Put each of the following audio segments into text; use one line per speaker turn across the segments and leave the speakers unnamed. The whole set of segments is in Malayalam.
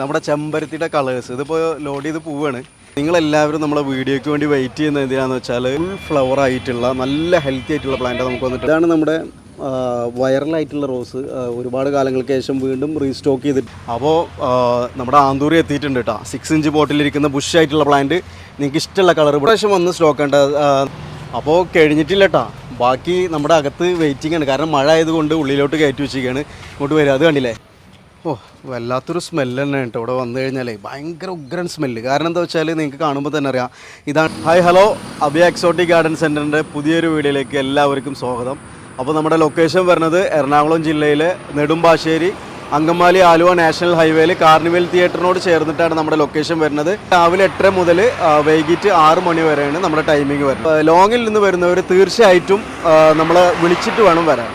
നമ്മുടെ ചെമ്പരത്തിയുടെ കളേഴ്സ് ഇതിപ്പോൾ ലോഡ് ചെയ്ത് പോവാണ്. നിങ്ങളെല്ലാവരും നമ്മളെ വീഡിയോയ്ക്ക് വേണ്ടി വെയിറ്റ് ചെയ്യുന്ന എന്തിനാന്ന് വെച്ചാൽ ഫുൾ ഫ്ലവർ ആയിട്ടുള്ള നല്ല ഹെൽത്തി ആയിട്ടുള്ള പ്ലാന്റ് നമുക്ക് വന്നിട്ട്. ഇതാണ് നമ്മുടെ വൈറലായിട്ടുള്ള റോസ് ഒരുപാട് കാലങ്ങൾക്ക് ശേഷം വീണ്ടും റീസ്റ്റോക്ക് ചെയ്തിട്ട്. അപ്പോൾ നമ്മുടെ ആന്തൂരി എത്തിയിട്ടുണ്ട് കേട്ടോ സിക്സ് ഇഞ്ച് ബോട്ടിലിരിക്കുന്ന ബുഷ് ആയിട്ടുള്ള പ്ലാന്റ് നിങ്ങൾക്ക് ഇഷ്ടമുള്ള കളർ പ്രാവശ്യം വന്ന് സ്റ്റോക്ക് ഉണ്ട്. അപ്പോൾ കഴിഞ്ഞിട്ടില്ല കേട്ടോ ബാക്കി നമ്മുടെ അകത്ത് വെയിറ്റിംഗ് ആണ്. കാരണം മഴ ആയതുകൊണ്ട് ഉള്ളിലോട്ട് കയറ്റി വെച്ചിരിക്കുകയാണ്. ഇങ്ങോട്ട് വരിക. അത് കണ്ടില്ലേ? ഓ വല്ലാത്തൊരു സ്മെല്ല് തന്നെ കേട്ടോ. ഇവിടെ വന്നു കഴിഞ്ഞാലേ ഭയങ്കര ഉഗ്രൻ സ്മെല്ല് കാരണം എന്താ വെച്ചാൽ നിങ്ങൾക്ക് കാണുമ്പോൾ തന്നെ അറിയാം. ഇതാണ് hi hello Abiya exotic garden സെന്ററിന്റെ പുതിയൊരു വീഡിയോയിലേക്ക് എല്ലാവർക്കും സ്വാഗതം. അപ്പോൾ നമ്മുടെ ലൊക്കേഷൻ വരുന്നത് എറണാകുളം ജില്ലയിലെ നെടുമ്പാശ്ശേരി അങ്കമാലി ആലുവ നാഷണൽ ഹൈവേയിൽ കാർണിവൽ തിയേറ്ററിനോട് ചേർന്നിട്ടാണ് നമ്മുടെ ലൊക്കേഷൻ വരുന്നത്. രാവിലെ എട്ടര മുതൽ വൈകിട്ട് ആറ് മണി വരെയാണ് നമ്മുടെ ടൈമിംഗ് വരുന്നത്. ലോങ്ങിൽ നിന്ന് വരുന്നവർ തീർച്ചയായിട്ടും നമ്മൾ വിളിച്ചിട്ട് വേണം വരാൻ.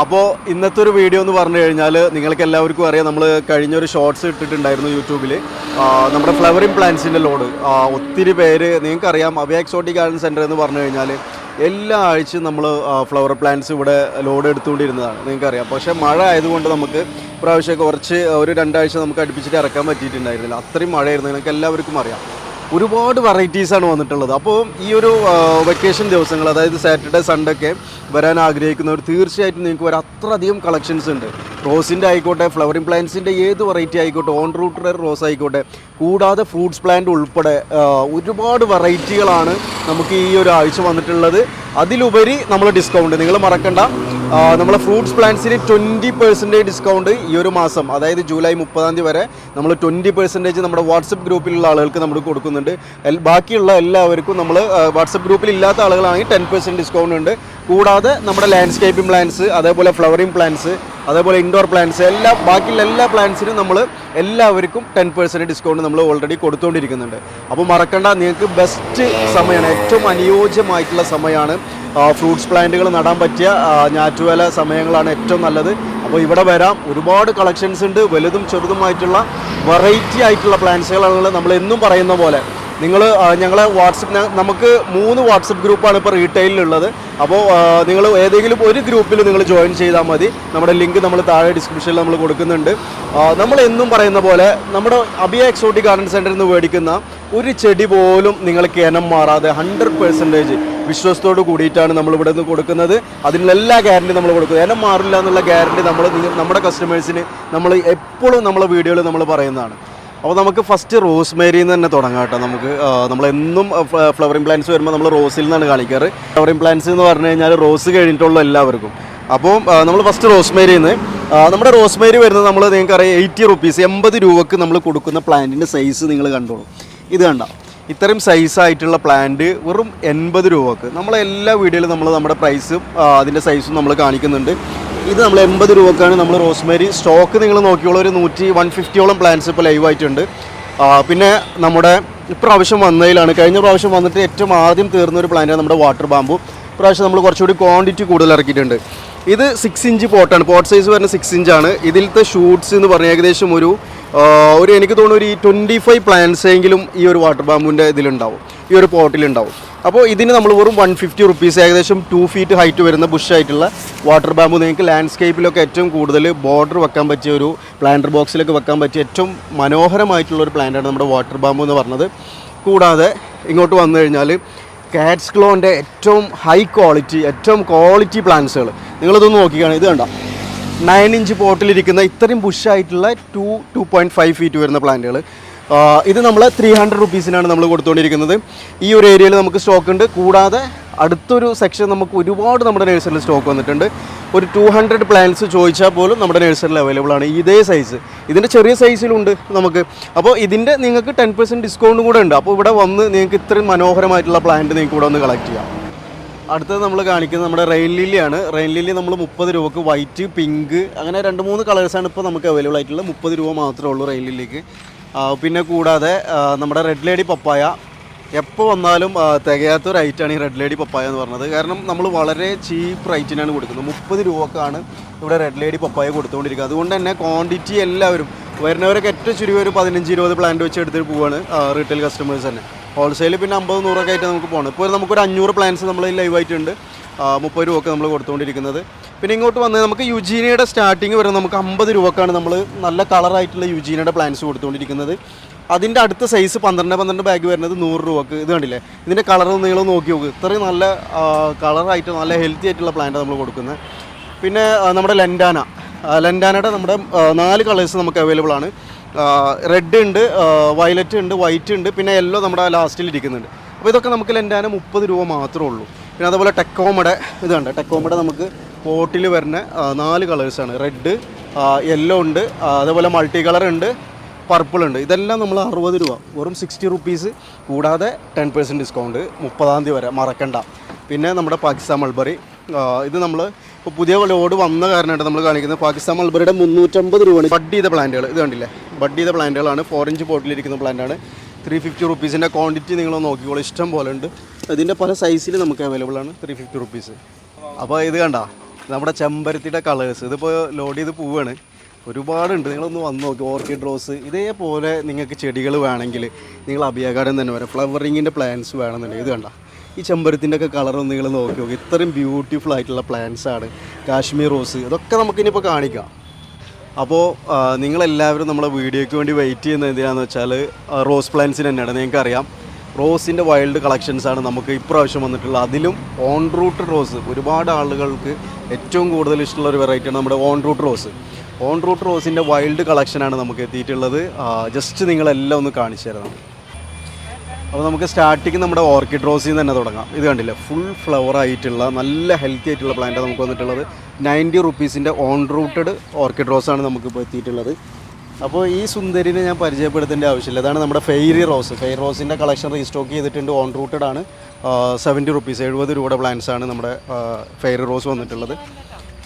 അപ്പോൾ ഇന്നത്തെ ഒരു വീഡിയോ എന്ന് പറഞ്ഞു കഴിഞ്ഞാൽ നിങ്ങൾക്ക് എല്ലാവർക്കും അറിയാം നമ്മൾ കഴിഞ്ഞൊരു ഷോർട്സ് ഇട്ടിട്ടുണ്ടായിരുന്നു യൂട്യൂബിൽ നമ്മുടെ ഫ്ലവറിങ് പ്ലാന്റ്സിന്റെ ലോഡ് ഒത്തിരി പേര് നിങ്ങൾക്കറിയാം അവ എക്സോട്ടിക് ഗാർഡൻ സെന്റർ എന്ന് പറഞ്ഞു കഴിഞ്ഞാൽ എല്ലാ ആഴ്ചയും നമ്മൾ ഫ്ലവർ പ്ലാന്റ്സ് ഇവിടെ ലോഡ് എടുത്തുകൊണ്ടിരുന്നതാണ് നിങ്ങൾക്കറിയാം. പക്ഷേ മഴ ആയതുകൊണ്ട് നമുക്ക് പ്രാവശ്യം കുറച്ച് ഒരു രണ്ടാഴ്ച നമുക്ക് അടുപ്പിച്ചിട്ട് ഇറക്കാൻ പറ്റിയിട്ടുണ്ടായിരുന്നില്ല. അത്രയും മഴയായിരുന്നു നിങ്ങൾക്ക് എല്ലാവർക്കും അറിയാം. ഒരുപാട് വെറൈറ്റീസാണ് വന്നിട്ടുള്ളത്. അപ്പോൾ ഈ ഒരു വെക്കേഷൻ ദിവസങ്ങൾ അതായത് സാറ്റർഡേ സൺഡേ ഒക്കെ വരാൻ ആഗ്രഹിക്കുന്നവർ തീർച്ചയായിട്ടും നിങ്ങൾക്ക് വരാൻ അത്രയധികം കളക്ഷൻസ് ഉണ്ട്. റോസിന്റെ ആയിക്കോട്ടെ ഫ്ലവറിംഗ് പ്ലാന്റ്സിന്റെ ഏത് വെറൈറ്റി ആയിക്കോട്ടെ ഓൺ റൂട്ട് റോസ് ആയിക്കോട്ടെ കൂടാതെ ഫ്രൂട്ട്സ് പ്ലാന്റ് ഉൾപ്പെടെ ഒരുപാട് വെറൈറ്റികളാണ് നമുക്ക് ഈ ഒരു ആഴ്ച വന്നിട്ടുള്ളത്. അതിലുപരി നമ്മൾ ഡിസ്കൗണ്ട് നിങ്ങൾ മറക്കണ്ട. നമ്മളെ ഫ്രൂട്ട്സ് പ്ലാന്റ്സിന് ട്വന്റി പെർസെന്റേജ് ഡിസ്കൗണ്ട് ഈ ഒരു മാസം അതായത് ജൂലൈ മുപ്പതാം തീയതി വരെ നമ്മൾ ട്വന്റി പെർസെന്റേജ് നമ്മുടെ വാട്സപ്പ് ഗ്രൂപ്പിലുള്ള ആളുകൾക്ക് നമ്മൾ കൊടുക്കുന്നുണ്ട്. ബാക്കിയുള്ള എല്ലാവർക്കും നമ്മൾ വാട്സപ്പ് ഗ്രൂപ്പിൽ ഇല്ലാത്ത ആളുകളാണെങ്കിൽ ടെൻ പെർസെന്റ് ഡിസ്കൗണ്ട് ഉണ്ട്. കൂടാതെ നമ്മുടെ ലാൻഡ്സ്കേപ്പിംഗ് പ്ലാന്റ്സ് അതേപോലെ ഫ്ലവറിംഗ് പ്ലാന്റ്സ് അതേപോലെ ഇൻഡോർ പ്ലാന്റ്സ് എല്ലാ ബാക്കിയുള്ള എല്ലാ പ്ലാന്റ്സിനും നമ്മൾ എല്ലാവർക്കും ടെൻ പെർസെന്റ് ഡിസ്കൗണ്ട് നമ്മൾ ഓൾറെഡി കൊടുത്തുകൊണ്ടിരിക്കുന്നുണ്ട് അപ്പോൾ മറക്കണ്ട നിങ്ങൾക്ക് ബെസ്റ്റ് സമയമാണ് ഏറ്റവും അനുയോജ്യമായിട്ടുള്ള സമയമാണ് ഫ്രൂട്ട്സ് പ്ലാന്റുകൾ നടാൻ പറ്റിയ ഞാറ്റുവേല സമയങ്ങളാണ് ഏറ്റവും നല്ലത്. അപ്പോൾ ഇവിടെ വരാം. ഒരുപാട് കളക്ഷൻസ് ഉണ്ട്. വലുതും ചെറുതുമായിട്ടുള്ള വെറൈറ്റി ആയിട്ടുള്ള പ്ലാന്റ്സുകളാണ് നമ്മൾ എന്നും പറയുന്ന പോലെ. നിങ്ങൾ ഞങ്ങളെ വാട്സപ്പ് നമുക്ക് മൂന്ന് വാട്സപ്പ് ഗ്രൂപ്പാണ് ഇപ്പോൾ റീറ്റെയിലുള്ളത് അപ്പോൾ നിങ്ങൾ ഏതെങ്കിലും ഒരു ഗ്രൂപ്പിൽ നിങ്ങൾ ജോയിൻ ചെയ്താൽ മതി. നമ്മുടെ ലിങ്ക് നമ്മൾ താഴെ ഡിസ്ക്രിപ്ഷനിൽ നമ്മൾ കൊടുക്കുന്നുണ്ട്. നമ്മൾ എന്നും പറയുന്ന പോലെ നമ്മുടെ അബിയ എക്സോട്ടിക് ഗാർഡൻ സെന്ററിൽ നിന്ന് മേടിക്കുന്ന ഒരു ചെടി പോലും നിങ്ങൾ കിണം മാറാതെ ഹൺഡ്രഡ് പെർസെന്റേജ് വിശ്വാസത്തോട് കൂടിയിട്ടാണ് നമ്മൾ ഇവിടെ നിന്ന് കൊടുക്കുന്നത്. അതിനുള്ള എല്ലാ ഗ്യാരണ്ടി നമ്മൾ കൊടുക്കുന്നത് ഇനം മാറില്ല എന്നുള്ള ഗ്യാരണ്ടി നമ്മൾ നമ്മുടെ കസ്റ്റമേഴ്സിന് നമ്മൾ എപ്പോഴും നമ്മളെ വീഡിയോയിൽ നമ്മൾ പറയുന്നതാണ്. അപ്പോൾ നമുക്ക് ഫസ്റ്റ് റോസ്മേരിയിൽ നിന്ന് തന്നെ തുടങ്ങാം കേട്ടോ നമുക്ക്. നമ്മളെന്നും ഫ്ലവറിംഗ് പ്ലാന്റ്സ് വരുമ്പോൾ നമ്മൾ റോസിൽ നിന്നാണ് കാണിക്കാറ്. ഫ്ലവറിംഗ് പ്ലാന്റ്സ് എന്ന് പറഞ്ഞു കഴിഞ്ഞാൽ റോസ് കഴിഞ്ഞിട്ടുള്ള എല്ലാവർക്കും. അപ്പോൾ നമ്മൾ ഫസ്റ്റ് റോസ്മേരിയിൽ നിന്ന് നമ്മുടെ നമ്മുടെ റോസ്മേരി വരുന്നത് നമ്മൾ നിങ്ങൾക്കറിയാം എയ്റ്റി റുപ്പീസ് എൺപത് രൂപക്ക് നമ്മൾ കൊടുക്കുന്ന പ്ലാന്റിന്റെ സൈസ് നിങ്ങൾ കണ്ടോളൂ. ഇത് കണ്ട. ഇത്രയും സൈസായിട്ടുള്ള പ്ലാന്റ് വെറും എൺപത് രൂപക്ക്. നമ്മളെ എല്ലാ നമ്മൾ നമ്മുടെ പ്രൈസും അതിന്റെ സൈസും നമ്മൾ കാണിക്കുന്നുണ്ട്. ഇത് നമ്മൾ എൺപത് രൂപക്കാണ് നമ്മൾ റോസ്മേരി സ്റ്റോക്ക് നിങ്ങൾ നോക്കിയോളൂ ഒരു നൂറ്റി വൺ ഫിഫ്റ്റിയോളം പ്ലാന്റ്സ് ഇപ്പോൾ ലൈവായിട്ടുണ്ട് പിന്നെ നമ്മുടെ ഇപ്രാവശ്യം വന്നതിലാണ്. കഴിഞ്ഞ പ്രാവശ്യം വന്നിട്ട് ഏറ്റവും ആദ്യം തീർന്ന ഒരു പ്ലാന്റാണ് നമ്മുടെ വാട്ടർ ബാമ്പു ഇപ്രാവശ്യം നമ്മൾ കുറച്ചുകൂടി ക്വാണ്ടിറ്റി കൂടുതൽ ഇറക്കിയിട്ടുണ്ട്. ഇത് സിക്സ് ഇഞ്ച് പോട്ടാണ് പോട്ട് സൈസ് വരുന്ന സിക്സ് ഇഞ്ചാണ് ഇതിലത്തെ ഷൂട്ട്സ് എന്ന് പറഞ്ഞാൽ ഏകദേശം ഒരു ഒരു എനിക്ക് തോന്നുന്നു ഒരു ട്വന്റി ഫൈവ് പ്ലാന്റ്സ് എങ്കിലും ഈ ഒരു വാട്ടർ ബാമ്പുവിന്റെ ഇതിലുണ്ടാവും. ഈ ഒരു പോട്ടിലുണ്ടാവും. അപ്പോൾ ഇതിന് നമ്മൾ വെറും വൺ ഫിഫ്റ്റി റുപ്പീസ് ഏകദേശം ടു ഫീറ്റ് ഹൈറ്റ് വരുന്ന ബുഷായിട്ടുള്ള വാട്ടർ ബാമ്പു നിങ്ങൾക്ക് ലാൻഡ്സ്കേപ്പിലൊക്കെ ഏറ്റവും കൂടുതൽ ബോർഡർ വെക്കാൻ പറ്റിയ ഒരു പ്ലാന്റർ ബോക്സിലൊക്കെ വെക്കാൻ പറ്റിയ ഏറ്റവും മനോഹരമായിട്ടുള്ള ഒരു പ്ലാന്റാണ് നമ്മുടെ വാട്ടർ ബാമ്പു എന്ന് പറഞ്ഞത്. കൂടാതെ ഇങ്ങോട്ട് വന്നു കഴിഞ്ഞാൽ കാറ്റ്സ് ക്ലോന്റെ ഏറ്റവും ഹൈ ക്വാളിറ്റി ഏറ്റവും ക്വാളിറ്റി പ്ലാന്റ്സുകൾ നിങ്ങളിതൊന്ന് നോക്കിക്കാണ് ഇത് കണ്ടോ? നയൻ ഇഞ്ച് പോട്ടിലിരിക്കുന്ന ഇത്രയും ബുഷായിട്ടുള്ള two two point five feet വരുന്ന പ്ലാന്റുകൾ ഇത് നമ്മൾ ത്രീ ഹൺഡ്രഡ് റുപ്പീസിനാണ് നമ്മൾ കൊടുത്തുകൊണ്ടിരിക്കുന്നത്. ഈ ഒരു ഏരിയയിൽ നമുക്ക് സ്റ്റോക്ക് ഉണ്ട്. കൂടാതെ അടുത്തൊരു സെക്ഷൻ നമുക്ക് ഒരുപാട് നമ്മുടെ നഴ്സറിയിൽ സ്റ്റോക്ക് വന്നിട്ടുണ്ട്. ഒരു ടു ഹൺഡ്രഡ് പ്ലാന്റ്സ് ചോദിച്ചാൽ പോലും നമ്മുടെ നഴ്സറിയിൽ അവൈലബിൾ ആണ് ഇതേ സൈസ് ഇതിന്റെ ചെറിയ സൈസിലുണ്ട് നമുക്ക്. അപ്പോൾ ഇതിന്റെ നിങ്ങൾക്ക് ടെൻ പെർസെന്റ് ഡിസ്കൗണ്ടും കൂടെ ഉണ്ട്. അപ്പോൾ ഇവിടെ വന്ന് നിങ്ങൾക്ക് ഇത്രയും മനോഹരമായിട്ടുള്ള പ്ലാന്റ് നിങ്ങൾക്ക് ഇവിടെ വന്ന് കളക്ട് ചെയ്യാം. അടുത്തത് നമ്മൾ കാണിക്കുന്നത് നമ്മുടെ റെയിൻ ലില്ലിയാണ് റെയിൻ ലില്ലി നമ്മൾ മുപ്പത് രൂപക്ക് വൈറ്റ് പിങ്ക് അങ്ങനെ രണ്ട് മൂന്ന് കളേഴ്സാണ് ഇപ്പോൾ നമുക്ക് അവൈലബിൾ ആയിട്ടുള്ളത്. മുപ്പത് രൂപ മാത്രമേ ഉള്ളൂ റെയിൻ ലില്ലിക്ക് പിന്നെ കൂടാതെ നമ്മുടെ റെഡ് ലേഡി പപ്പായ എപ്പോൾ വന്നാലും തികയാത്ത ഒരു ഐറ്റമാണ് ഈ റെഡ് ലേഡി പപ്പായ എന്ന് പറഞ്ഞത്. കാരണം നമ്മൾ വളരെ ചീപ്പ് റേറ്റിനാണ് കൊടുക്കുന്നത്. മുപ്പത് രൂപക്കാണ് ഇവിടെ റെഡ് ലേഡി പപ്പായ കൊടുത്തുകൊണ്ടിരിക്കുക അതുകൊണ്ട് തന്നെ ക്വാണ്ടിറ്റി എല്ലാവരും വരുന്നവരൊക്കെ ഏറ്റവും ചുരുങ്ങി ഒരു പതിനഞ്ച് ഇരുപത് പ്ലാന്റ് വെച്ച് എടുത്തിട്ട് പോവാണ് റീറ്റെയിൽ കസ്റ്റമേഴ്സ് തന്നെ. ഹോൾസെയിൽ പിന്നെ അമ്പത് നൂറൊക്കെ ആയിട്ട് നമുക്ക് പോകണം ഇപ്പോൾ നമുക്കൊരു അഞ്ഞൂറ് പ്ലാൻസ് നമ്മൾ ലൈവായിട്ടുണ്ട് മുപ്പത് രൂപക്ക് നമ്മൾ കൊടുത്തുകൊണ്ടിരിക്കുന്നത്. പിന്നെ ഇങ്ങോട്ട് വന്ന് നമുക്ക് യുജീനയുടെ സ്റ്റാർട്ടിങ് വരുന്നത് നമുക്ക് അമ്പത് രൂപക്കാണ്. നമ്മൾ നല്ല കളറായിട്ടുള്ള യുജീനയുടെ പ്ലാൻസ് കൊടുത്തുകൊണ്ടിരിക്കുന്നത്. അതിന്റെ അടുത്ത സൈസ് പന്ത്രണ്ട് പന്ത്രണ്ട് ബാഗ് വരുന്നത് നൂറ് രൂപക്ക്. ഇത് കണ്ടില്ലേ? ഇതിന്റെ കളർ നിങ്ങൾ നോക്കി നോക്ക്. ഇത്രയും നല്ല കളറായിട്ട് നല്ല ഹെൽത്തി ആയിട്ടുള്ള പ്ലാന്റ് നമ്മൾ കൊടുക്കുന്നത്. പിന്നെ നമ്മുടെ ലെൻഡാന ലെൻഡാനയുടെ നമ്മുടെ നാല് കളേഴ്സ് നമുക്ക് അവൈലബിൾ ആണ്. റെഡ് ഉണ്ട് വയലറ്റ് ഉണ്ട് വൈറ്റ് ഉണ്ട് പിന്നെ യെല്ലോ നമ്മുടെ ലാസ്റ്റിൽ ഇരിക്കുന്നുണ്ട്. അപ്പോൾ ഇതൊക്കെ നമുക്ക് ലെൻഡാന മുപ്പത് രൂപ മാത്രമേ ഉള്ളൂ. പിന്നെ അതുപോലെ ടെക്കോമയുടെ ഇതുണ്ട്. ടെക്കോമയുടെ നമുക്ക് പോട്ടിൽ വരുന്ന നാല് കളേഴ്സാണ് റെഡ് യെല്ലോ ഉണ്ട്. അതുപോലെ അതേപോലെ മൾട്ടി കളർ ഉണ്ട്. പർപ്പിൾ ഉണ്ട്. ഇതെല്ലാം നമ്മൾ അറുപത് രൂപ. വെറും സിക്സ്റ്റി റുപ്പീസ് കൂടാതെ ടെൻ പെർസെന്റ് ഡിസ്കൗണ്ട് മുപ്പതാം തീയതി വരെ. മറക്കണ്ട. പിന്നെ നമ്മുടെ പാകിസ്ഥാൻ മൾബറി ഇത് നമ്മൾ ഇപ്പോൾ പുതിയ ലോഡ് വന്ന കാരണമായിട്ട് നമ്മൾ കാണിക്കുന്നത് പാകിസ്ഥാൻ മൾബറിയുടെ മുന്നൂറ്റമ്പത് രൂപയാണ്. ബഡ് ചെയ്ത പ്ലാന്റുകൾ ഇത് കണ്ടില്ലേ? ബഡ് ചെയ്ത പ്ലാന്റുകളാണ് ഫോർ ഇഞ്ച് പോട്ടിലിരിക്കുന്ന പ്ലാന്റാണ് ത്രീ ഫിഫ്റ്റി റുപ്പീസിന്റെ ക്വാണ്ടിറ്റി നിങ്ങൾ നോക്കിക്കോളൂ. ഇഷ്ടം പോലെ ഉണ്ട്. ഇതിന്റെ പല സൈസിൽ നമുക്ക് അവൈലബിൾ ആണ് ത്രീ ഫിഫ്റ്റി റുപ്പീസ് അപ്പോൾ ഇത് കണ്ട നമ്മുടെ ചെമ്പരത്തിയുടെ കളേഴ്സ് ഇതിപ്പോൾ ലോഡ് ചെയ്ത് പോവാണ്. ഒരുപാടുണ്ട്. നിങ്ങളൊന്ന് വന്ന് നോക്കി. ഓർക്കിഡ് റോസ് ഇതേപോലെ നിങ്ങൾക്ക് ചെടികൾ വേണമെങ്കിൽ നിങ്ങൾ അഭിയാകാരം തന്നെ വരാം. ഫ്ലവറിങ്ങിന്റെ പ്ലാന്റ്സ് വേണമെന്നുണ്ടെങ്കിൽ ഇത് കണ്ട. ഈ ചെമ്പരത്തിന്റെ ഒക്കെ കളറൊന്ന് നിങ്ങൾ നോക്കി നോക്കി. ഇത്രയും ബ്യൂട്ടിഫുൾ ആയിട്ടുള്ള പ്ലാന്റ്സ് ആണ്. കാശ്മീർ റോസ് ഇതൊക്കെ നമുക്കിനിപ്പോൾ കാണിക്കാം. അപ്പോൾ നിങ്ങളെല്ലാവരും നമ്മളെ വീഡിയോയ്ക്ക് വേണ്ടി വെയിറ്റ് ചെയ്യുന്ന എന്തിനാന്ന് വെച്ചാൽ റോസ് പ്ലാന്റ്സിന് തന്നെയാണ്. നിങ്ങൾക്കറിയാം റോസിന്റെ വൈൽഡ് കളക്ഷൻസ് ആണ് നമുക്ക് ഇപ്രാവശ്യം വന്നിട്ടുള്ളത്. അതിലും ഓൺ റൂട്ട് റോസ് ഒരുപാട് ആളുകൾക്ക് ഏറ്റവും കൂടുതൽ ഇഷ്ടമുള്ള ഒരു വെറൈറ്റിയാണ് നമ്മുടെ own root rose own root റോസിന്റെ wild കളക്ഷനാണ് നമുക്ക് എത്തിയിട്ടുള്ളത്. ജസ്റ്റ് നിങ്ങളെല്ലാം ഒന്ന് കാണിച്ചു തരാം അപ്പോൾ നമുക്ക് സ്റ്റാർട്ടിങ് നമ്മുടെ ഓർക്കിഡ് റോസിൽ നിന്ന് തന്നെ തുടങ്ങാം. ഇത് കണ്ടില്ലേ? ഫുൾ ഫ്ലവർ ആയിട്ടുള്ള നല്ല ഹെൽത്തി ആയിട്ടുള്ള പ്ലാന്റ് നമുക്ക് വന്നിട്ടുള്ളത്. നയന്റി റുപ്പീസിന്റെ ഓൺ റൂട്ടഡ് ഓർക്കിഡ് റോസാണ് നമുക്കിപ്പോൾ എത്തിയിട്ടുള്ളത്. അപ്പോൾ ഈ സുന്ദരിനെ ഞാൻ പരിചയപ്പെടുത്തേണ്ട ആവശ്യമില്ല. അതാണ് നമ്മുടെ ഫെയറി റോസ്. ഫെയർ റോസിന്റെ കളക്ഷൻ റീസ്റ്റോക്ക് ചെയ്തിട്ടുണ്ട്. ഓൺ റൂട്ടഡ് ആണ് സെവന്റി റുപ്പീസ് എഴുപത് രൂപയുടെ ആണ് നമ്മുടെ ഫെയറി റോസ് വന്നിട്ടുള്ളത്.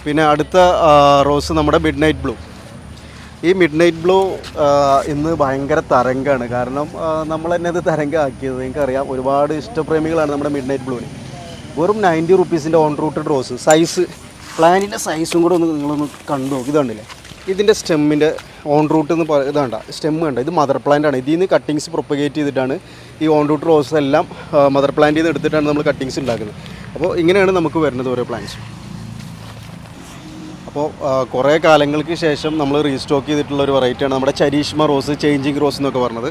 പിന്നെ അടുത്ത റോസ് നമ്മുടെ മിഡ് നൈറ്റ് ബ്ലൂ. ഈ മിഡ് നൈറ്റ് ബ്ലൂ ഇന്ന് ഭയങ്കര തരംഗമാണ് കാരണം നമ്മൾ തന്നെ അത് തരംഗമാക്കിയത് നിങ്ങൾക്കറിയാം ഒരുപാട് ഇഷ്ടപ്രേമികളാണ് നമ്മുടെ മിഡ് നൈറ്റ് ബ്ലൂവിന്. വെറും നയന്റി റുപ്പീസിന്റെ ഓൺ റൂട്ടഡ് റോസ്. സൈസ് പ്ലാനിന്റെ സൈസും കൂടെ ഒന്ന് നിങ്ങളൊന്ന് കണ്ടു നോക്കി. ഇതുണ്ടല്ലേ ഇതിന്റെ സ്റ്റെമ്മിന്റെ ഓൺ റൂട്ട് എന്ന് പറയുക ഇതാണ്ട സ്റ്റെം വേണ്ട ഇത് മദർ പ്ലാന്റ് ആണ്. ഇതിൽ നിന്ന് കട്ടിങ്സ് പ്രൊപ്പഗേറ്റ് ചെയ്തിട്ടാണ് ഈ ഓൺ റൂട്ട് റോസസ് എല്ലാം മദർ പ്ലാന്റിൽ നിന്ന് എടുത്തിട്ടാണ് നമ്മൾ കട്ടിങ്സ് ഉണ്ടാക്കുന്നത്. അപ്പോൾ ഇങ്ങനെയാണ് നമുക്ക് വരുന്നത് ഓരോ പ്ലാന്റ്സ് അപ്പോൾ കുറേ കാലങ്ങൾക്ക് ശേഷം നമ്മൾ റീസ്റ്റോക്ക് ചെയ്തിട്ടുള്ള ഒരു വെറൈറ്റിയാണ് നമ്മുടെ ചരീഷ്മ റോസ് ചേഞ്ചിങ് റോസ് എന്നൊക്കെ പറഞ്ഞത്.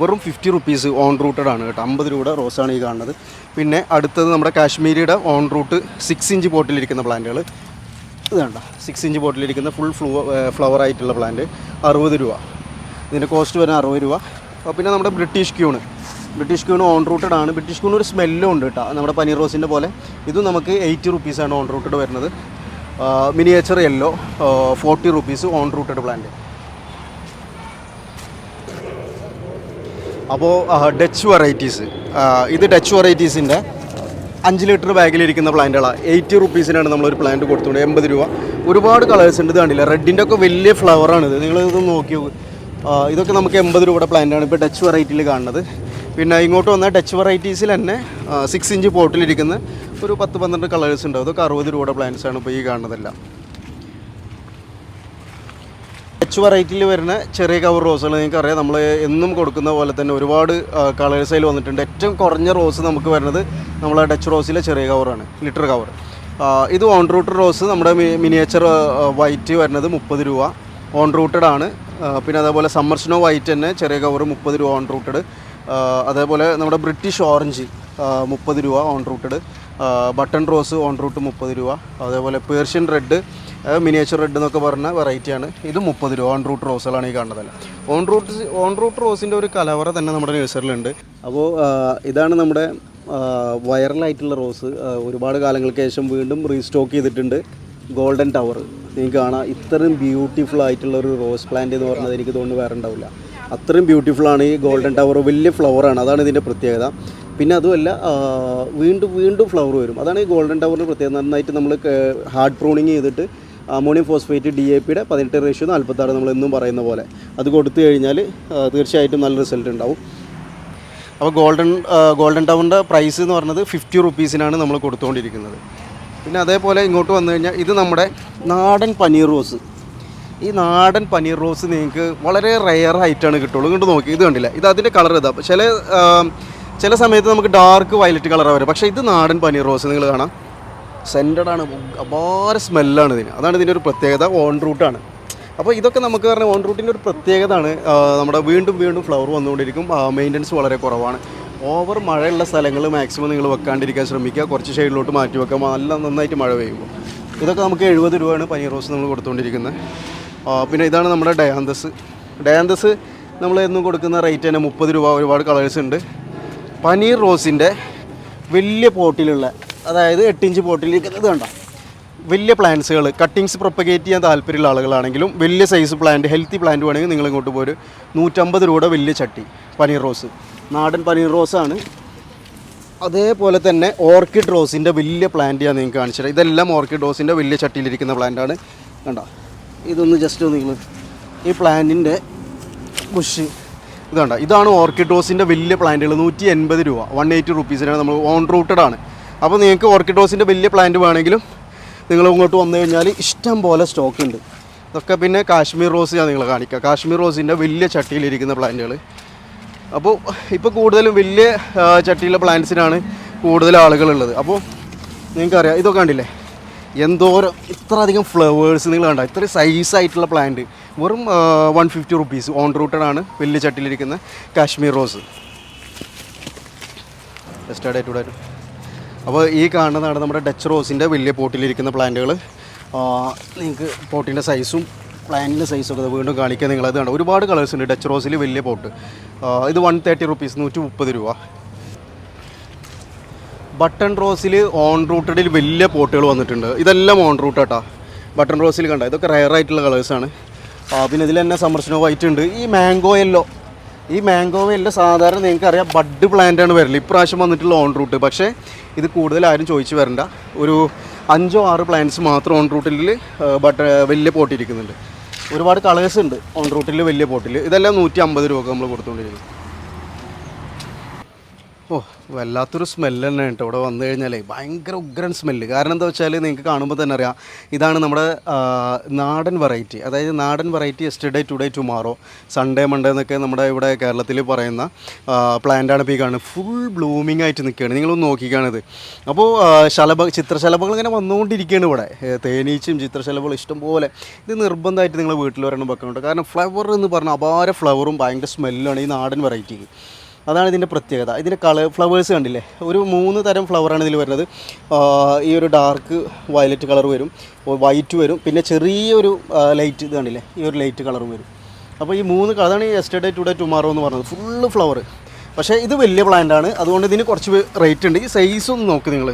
വെറും ഫിഫ്റ്റി റുപ്പീസ് ഓൺ റൂട്ടഡ് ആണ് കേട്ടോ. അമ്പത് രൂപയുടെ റോസാണ് ഈ കാണുന്നത്. പിന്നെ അടുത്തത് നമ്മുടെ കാശ്മീരിയുടെ ഓൺ റൂട്ട് സിക്സ് ഇഞ്ച് ബോട്ടിലിരിക്കുന്ന പ്ലാന്റുകൾ ഇത് കണ്ട? സിക്സ് ഇഞ്ച് ബോട്ടിലിരിക്കുന്ന ഫുൾ ഫ്ലൂ ഫ്ലവർ ആയിട്ടുള്ള പ്ലാന്റ് അറുപത് രൂപ. ഇതിന്റെ കോസ്റ്റ് വരുന്നത് അറുപത് രൂപ. പിന്നെ നമ്മുടെ British queen British queen own rooted ആണ്. ബ്രിട്ടീഷ് ക്യൂൺ ഒരു സ്മെല്ലും ഉണ്ട് കേട്ടോ. നമ്മുടെ പനീർ റോസിന്റെ പോലെ. ഇതും നമുക്ക് എയ്റ്റി റുപ്പീസാണ് ഓൺ റൂട്ടഡ് വരുന്നത്. Miniature yellow forty rupees own rooted plant അപ്പോൾ ഡച്ച് വെറൈറ്റീസ് ഇത് ഡച്ച് വെറൈറ്റീസിന്റെ അഞ്ച് ലിറ്റർ ബാഗിലിരിക്കുന്ന പ്ലാന്റുകളാണ് എയ്റ്റി റുപ്പീസിനാണ് നമ്മളൊരു പ്ലാന്റ് കൊടുത്തുകൊണ്ട് എൺപത് രൂപ. ഒരുപാട് കളേഴ്സ് ഉണ്ട് കണ്ടില്ല? റെഡിന്റെ ഒക്കെ വലിയ ഫ്ലവറാണ് ഇത്. നിങ്ങൾ ഇത് നോക്കി ഇതൊക്കെ നമുക്ക് എൺപത് രൂപയുടെ പ്ലാന്റാണ് ഇപ്പോൾ ഡച്ച് വെറൈറ്റിയിൽ കാണുന്നത്. പിന്നെ ഇങ്ങോട്ട് വന്ന ഡച്ച് വെറൈറ്റീസിൽ തന്നെ സിക്സ് ഇഞ്ച് പോട്ടിലിരിക്കുന്ന ഒരു പത്ത് പന്ത്രണ്ട് കളേഴ്സ് ഉണ്ട് അതൊക്കെ അറുപത് രൂപയുടെ പ്ലാന്റ്സ് ആണ് ഇപ്പോൾ ഈ കാണുന്നതെല്ലാം. ഡച്ച് വെറൈറ്റിയിൽ വരുന്ന ചെറിയ കവർ റോസുകൾ നിങ്ങൾക്ക് അറിയാം നമ്മൾ എന്നും കൊടുക്കുന്ന പോലെ തന്നെ ഒരുപാട് കളേഴ്സ് അതിൽ വന്നിട്ടുണ്ട്. ഏറ്റവും കുറഞ്ഞ റോസ് നമുക്ക് വരുന്നത് നമ്മളെ ഡച്ച് റോസിലെ ചെറിയ കവറാണ് ലിറ്റർ കവർ ഇത് ഓൺ റൂട്ടഡ് റോസ് നമ്മുടെ മിനിയേച്ചർ വൈറ്റ് വരുന്നത് മുപ്പത് രൂപ. ഓൺ റൂട്ടഡ് ആണ് പിന്നെ അതേപോലെ സമ്മർ സ്നോ വൈറ്റ് തന്നെ ചെറിയ കവർ മുപ്പത് രൂപ ഓൺ റൂട്ടഡ് അതേപോലെ നമ്മുടെ ബ്രിട്ടീഷ് ഓറഞ്ച് മുപ്പത് രൂപ own rooted button rose own root മുപ്പത് രൂപ. അതേപോലെ പേർഷ്യൻ റെഡ് മിനിയേച്ചർ റെഡ് എന്നൊക്കെ പറഞ്ഞ വെറൈറ്റിയാണ് ഇത് മുപ്പത് രൂപ ഓൺ റൂട്ട് റോസുകളാണ് ഈ കാണുന്നത് ഓൺ റൂട്ട് ഓൺ റൂട്ട് റോസിന്റെ ഒരു കലവറ തന്നെ നമ്മുടെ നഴ്സറിയിലുണ്ട് അപ്പോൾ ഇതാണ് നമ്മുടെ വൈറലായിട്ടുള്ള റോസ് ഒരുപാട് കാലങ്ങൾക്ക് ശേഷം വീണ്ടും റീസ്റ്റോക്ക് ചെയ്തിട്ടുണ്ട് ഗോൾഡൻ ടവർ നിങ്ങൾക്ക് കാണാം ഇത്രയും ബ്യൂട്ടിഫുൾ ആയിട്ടുള്ള ഒരു റോസ് പ്ലാന്റ് എന്ന് പറഞ്ഞത് എനിക്ക് തോന്നുന്നു വേറെ ഉണ്ടാവില്ല. അത്രയും ബ്യൂട്ടിഫുൾ ആണ് ഈ ഗോൾഡൻ ടവർ വലിയ ഫ്ലവറാണ് അതാണ് ഇതിന്റെ പ്രത്യേകത. പിന്നെ അതുമല്ല വീണ്ടും വീണ്ടും ഫ്ലവർ വരും. അതാണ് ഈ ഗോൾഡൻ ടവറിന്റെ പ്രത്യേകത. നന്നായിട്ട് നമ്മൾ ഹാർഡ് പ്രൂണിങ് ചെയ്തിട്ട് അമോണിയം ഫോസ്ഫേറ്റ് ഡി എ പിയുടെ പതിനെട്ട് റേഷ്യോ നാൽപ്പത്താറ് നമ്മൾ എന്നും പറയുന്ന പോലെ. അത് കൊടുത്തു കഴിഞ്ഞാൽ തീർച്ചയായിട്ടും നല്ല റിസൾട്ട് ഉണ്ടാവും. അപ്പോൾ ഗോൾഡൻ ഗോൾഡൻ ടവറിന്റെ പ്രൈസ് എന്ന് പറഞ്ഞത് ഫിഫ്റ്റി റുപ്പീസിനാണ് നമ്മൾ കൊടുത്തുകൊണ്ടിരിക്കുന്നത് പിന്നെ അതേപോലെ ഇങ്ങോട്ട് വന്നു കഴിഞ്ഞാൽ ഇത് നമ്മുടെ നാടൻ പനീർ റോസ്. ഈ നാടൻ പനീർ റോസ് നിങ്ങൾക്ക് വളരെ റെയർ ആയിട്ടാണ് കിട്ടുള്ളൂ. ഇങ്ങോട്ട് നോക്കി ഇത് കണ്ടില്ല? ഇത് അതിന്റെ കളർ ഇതാ. ചില ചില സമയത്ത് നമുക്ക് ഡാർക്ക് വയലറ്റ് കളറാണ് വരും. പക്ഷേ ഇത് നാടൻ പനീർ റോസ് നിങ്ങൾ കാണാം. സെന്റഡ് ആണ്. അപാര സ്മെല്ലാണ് ഇതിന്. അതാണ് ഇതിന്റെ ഒരു പ്രത്യേകത. ഓൺ റൂട്ടാണ് അപ്പോൾ ഇതൊക്കെ നമുക്ക് പറഞ്ഞാൽ ഓൺ റൂട്ടിന്റെ ഒരു പ്രത്യേകതയാണ്. നമ്മുടെ വീണ്ടും വീണ്ടും ഫ്ലവർ വന്നുകൊണ്ടിരിക്കും. മെയിന്റനൻസ് വളരെ കുറവാണ്. ഓവർ മഴയുള്ള സ്ഥലങ്ങൾ മാക്സിമം നിങ്ങൾ വെക്കാണ്ടിരിക്കാൻ ശ്രമിക്കുക. കുറച്ച് ഷെയ്ഡിലോട്ട് മാറ്റി വെക്കാം നല്ല നന്നായിട്ട് മഴ പെയ്യുമ്പോൾ. ഇതൊക്കെ നമുക്ക് എഴുപത് രൂപയാണ് പനീർ റോസ് നമ്മൾ കൊടുത്തുകൊണ്ടിരിക്കുന്നത്. പിന്നെ ഇതാണ് നമ്മുടെ ഡയാന്തസ്. ഡയാന്തസ് നമ്മൾ എന്നും കൊടുക്കുന്ന റേറ്റ് തന്നെ മുപ്പത് രൂപ ഒരുപാട് കളേഴ്സ് ഉണ്ട്. പനീർ റോസിന്റെ വലിയ പോട്ടിലുള്ള അതായത് എട്ടിഞ്ച് പോട്ടിലിരിക്കുന്നത് കണ്ട? വലിയ പ്ലാന്റ്സുകൾ കട്ടിങ്സ് പ്രൊപ്പഗേറ്റ് ചെയ്യാൻ താല്പര്യമുള്ള ആളുകളാണെങ്കിലും വലിയ സൈസ് പ്ലാന്റ് ഹെൽത്തി പ്ലാന്റ് വേണമെങ്കിൽ നിങ്ങൾ ഇങ്ങോട്ട് പോയി ഒരു നൂറ്റമ്പത് രൂപയുടെ വലിയ ചട്ടി പനീർ റോസ്. നാടൻ പനീർ റോസാണ്. അതേപോലെ തന്നെ ഓർക്കിഡ് റോസിന്റെ വലിയ പ്ലാന്റ് ഞാൻ നിങ്ങൾക്ക് കാണിച്ചു ഇതെല്ലാം ഓർക്കിഡ് റോസിന്റെ വലിയ ചട്ടിയിലിരിക്കുന്ന പ്ലാന്റാണ് കണ്ട? ഇതൊന്ന് ജസ്റ്റ് ഒന്ന് ഈ പ്ലാന്റിന്റെ ബുഷ് ഇതാണ്ട ഇതാണ് ഓർക്കിഡ് റോസിന്റെ വലിയ പ്ലാന്റുകൾ നൂറ്റി എൺപത് രൂപ. വൺ എയ്റ്റി റുപ്പീസിനാണ് നമ്മൾ ഓൺ റൂട്ടഡ് ആണ്. അപ്പോൾ നിങ്ങൾക്ക് ഓർക്കിഡ് റോസിന്റെ വലിയ പ്ലാന്റ് വേണമെങ്കിലും നിങ്ങൾ ഇങ്ങോട്ട് വന്നു കഴിഞ്ഞാൽ ഇഷ്ടം പോലെ സ്റ്റോക്ക് ഉണ്ട്. ഇതൊക്കെ പിന്നെ കാശ്മീർ റോസ് ഞാൻ നിങ്ങളെ കാണിക്കാം. കാശ്മീർ റോസിന്റെ വലിയ ചട്ടിയിലിരിക്കുന്ന പ്ലാന്റുകൾ അപ്പോൾ ഇപ്പോൾ കൂടുതലും വലിയ ചട്ടിയിലെ പ്ലാന്റ്സിനാണ് കൂടുതൽ ആളുകളുള്ളത് അപ്പോൾ നിങ്ങൾക്കറിയാം ഇതൊക്കെ കണ്ടില്ലേ? എന്തോരം ഇത്ര അധികം ഫ്ലവേഴ്സ് നിങ്ങൾ കണ്ട? ഇത്ര സൈസ് ആയിട്ടുള്ള പ്ലാന്റ് വെറും one fifty rupees own rooted ആണ് വലിയ ചട്ടിയിലിരിക്കുന്ന കാശ്മീർ റോസ് ജസ്റ്റ് ഡേ അപ്പോൾ ഈ കാണുന്നതാണ് നമ്മുടെ ഡച്ച് റോസിന്റെ വലിയ പോട്ടിലിരിക്കുന്ന പ്ലാന്റുകൾ നിങ്ങൾക്ക് പോട്ടിന്റെ സൈസും പ്ലാന്റിന്റെ സൈസും ഒക്കെ വീണ്ടും കാണിക്കാൻ നിങ്ങളത് കണ്ടോ? ഒരുപാട് കളേഴ്സ് ഉണ്ട് ഡച്ച് റോസിൽ വലിയ പോട്ട്. ഇത് വൺ തേർട്ടി റുപ്പീസ് നൂറ്റി മുപ്പത് രൂപ. ബട്ടൺ റോസിൽ ഓൺ റൂട്ടഡിൽ വലിയ പോട്ടുകൾ വന്നിട്ടുണ്ട്. ഇതെല്ലാം ഓൺ റൂട്ട് കേട്ടോ ബട്ടൺ റോസിൽ കണ്ട? ഇതൊക്കെ റയർ ആയിട്ടുള്ള കളേഴ്സാണ് പിന്നെ ഇതിൽ തന്നെ സമ്മർസ്നോ വൈറ്റ് ഉണ്ട്. ഈ മാംഗോ യെല്ലോ ഈ മാംഗോ യെല്ലോ സാധാരണ നിങ്ങൾക്ക് അറിയാം ബഡ് പ്ലാന്റ് ആണ് വരൽ. ഇപ്രാവശ്യം വന്നിട്ടുള്ള ഓൺ റൂട്ട് പക്ഷേ ഇത് കൂടുതൽ ആരും ചോദിച്ചു വരണ്ട. ഒരു അഞ്ചോ ആറ് പ്ലാന്റ്സ് മാത്രം ഓൺ റൂട്ടിൽ ബട്ട് വലിയ പോട്ടിരിക്കുന്നുണ്ട്. ഒരുപാട് കളേഴ്സ് ഉണ്ട് ഓൺ റൂട്ടിൽ വലിയ പോട്ടിൽ ഇതെല്ലാം നൂറ്റി അമ്പത് രൂപ നമ്മൾ കൊടുത്തുകൊണ്ടിരിക്കുന്നത് ഓ വല്ലാത്തൊരു സ്മെല്ല് തന്നെ കേട്ടോ. ഇവിടെ വന്നു കഴിഞ്ഞാലേ ഭയങ്കര ഉഗ്രൻ സ്മെല്ല് കാരണം എന്താ വെച്ചാൽ നിങ്ങൾക്ക് കാണുമ്പോൾ തന്നെ അറിയാം ഇതാണ് നമ്മുടെ നാടൻ വെറൈറ്റി അതായത് നാടൻ variety yesterday today tomorrow Sunday Monday എന്നൊക്കെ നമ്മുടെ ഇവിടെ കേരളത്തിൽ പറയുന്ന പ്ലാന്റാണ് ഇപ്പോൾ ഈ കാണുന്നത്. ഫുൾ ബ്ലൂമിംഗ് ആയിട്ട് നിൽക്കുകയാണ്. നിങ്ങളൊന്ന് നോക്കിക്കാണിത്. അപ്പോൾ ശലഭ ചിത്രശലഭങ്ങൾ ഇങ്ങനെ വന്നുകൊണ്ടിരിക്കുകയാണ് ഇവിടെ. തേനീച്ചും തേനീച്ചയും ചിത്രശലഭങ്ങളും ഇഷ്ടംപോലെ ഇത് നിർബന്ധമായിട്ട് നിങ്ങൾ വീട്ടിൽ വരണം വെക്കുന്നുണ്ട് കാരണം ഫ്ലവർ എന്ന് പറഞ്ഞാൽ അപാര ഫ്ലവറും ഭയങ്കര സ്മെല്ലാണ് ഈ നാടൻ വെറൈറ്റിക്ക് അതാണ് ഇതിന്റെ പ്രത്യേകത. ഇതിന്റെ കളർ ഫ്ലവേഴ്സ് കണ്ടില്ലേ? ഒരു മൂന്ന് തരം ഫ്ലവറാണ് ഇതിൽ വരുന്നത്. ഈ ഒരു ഡാർക്ക് വയലറ്റ് കളർ വരും വൈറ്റ് വരും പിന്നെ ചെറിയൊരു ലൈറ്റ് ഇത് കണ്ടില്ലേ? ഈ ഒരു ലൈറ്റ് കളറും വരും. അപ്പോൾ ഈ മൂന്ന് ഈ എസ്റ്റർഡേ ടുഡേ ടുമാറോ എന്ന് പറഞ്ഞത്. ഫുള്ള് ഫ്ലവർ പക്ഷേ ഇത് വലിയ പ്ലാന്റ് ആണ്. അതുകൊണ്ട് ഇതിന് കുറച്ച് റേറ്റ് ഉണ്ട്. ഈ സൈസ് ഒന്ന് നോക്ക് നിങ്ങൾ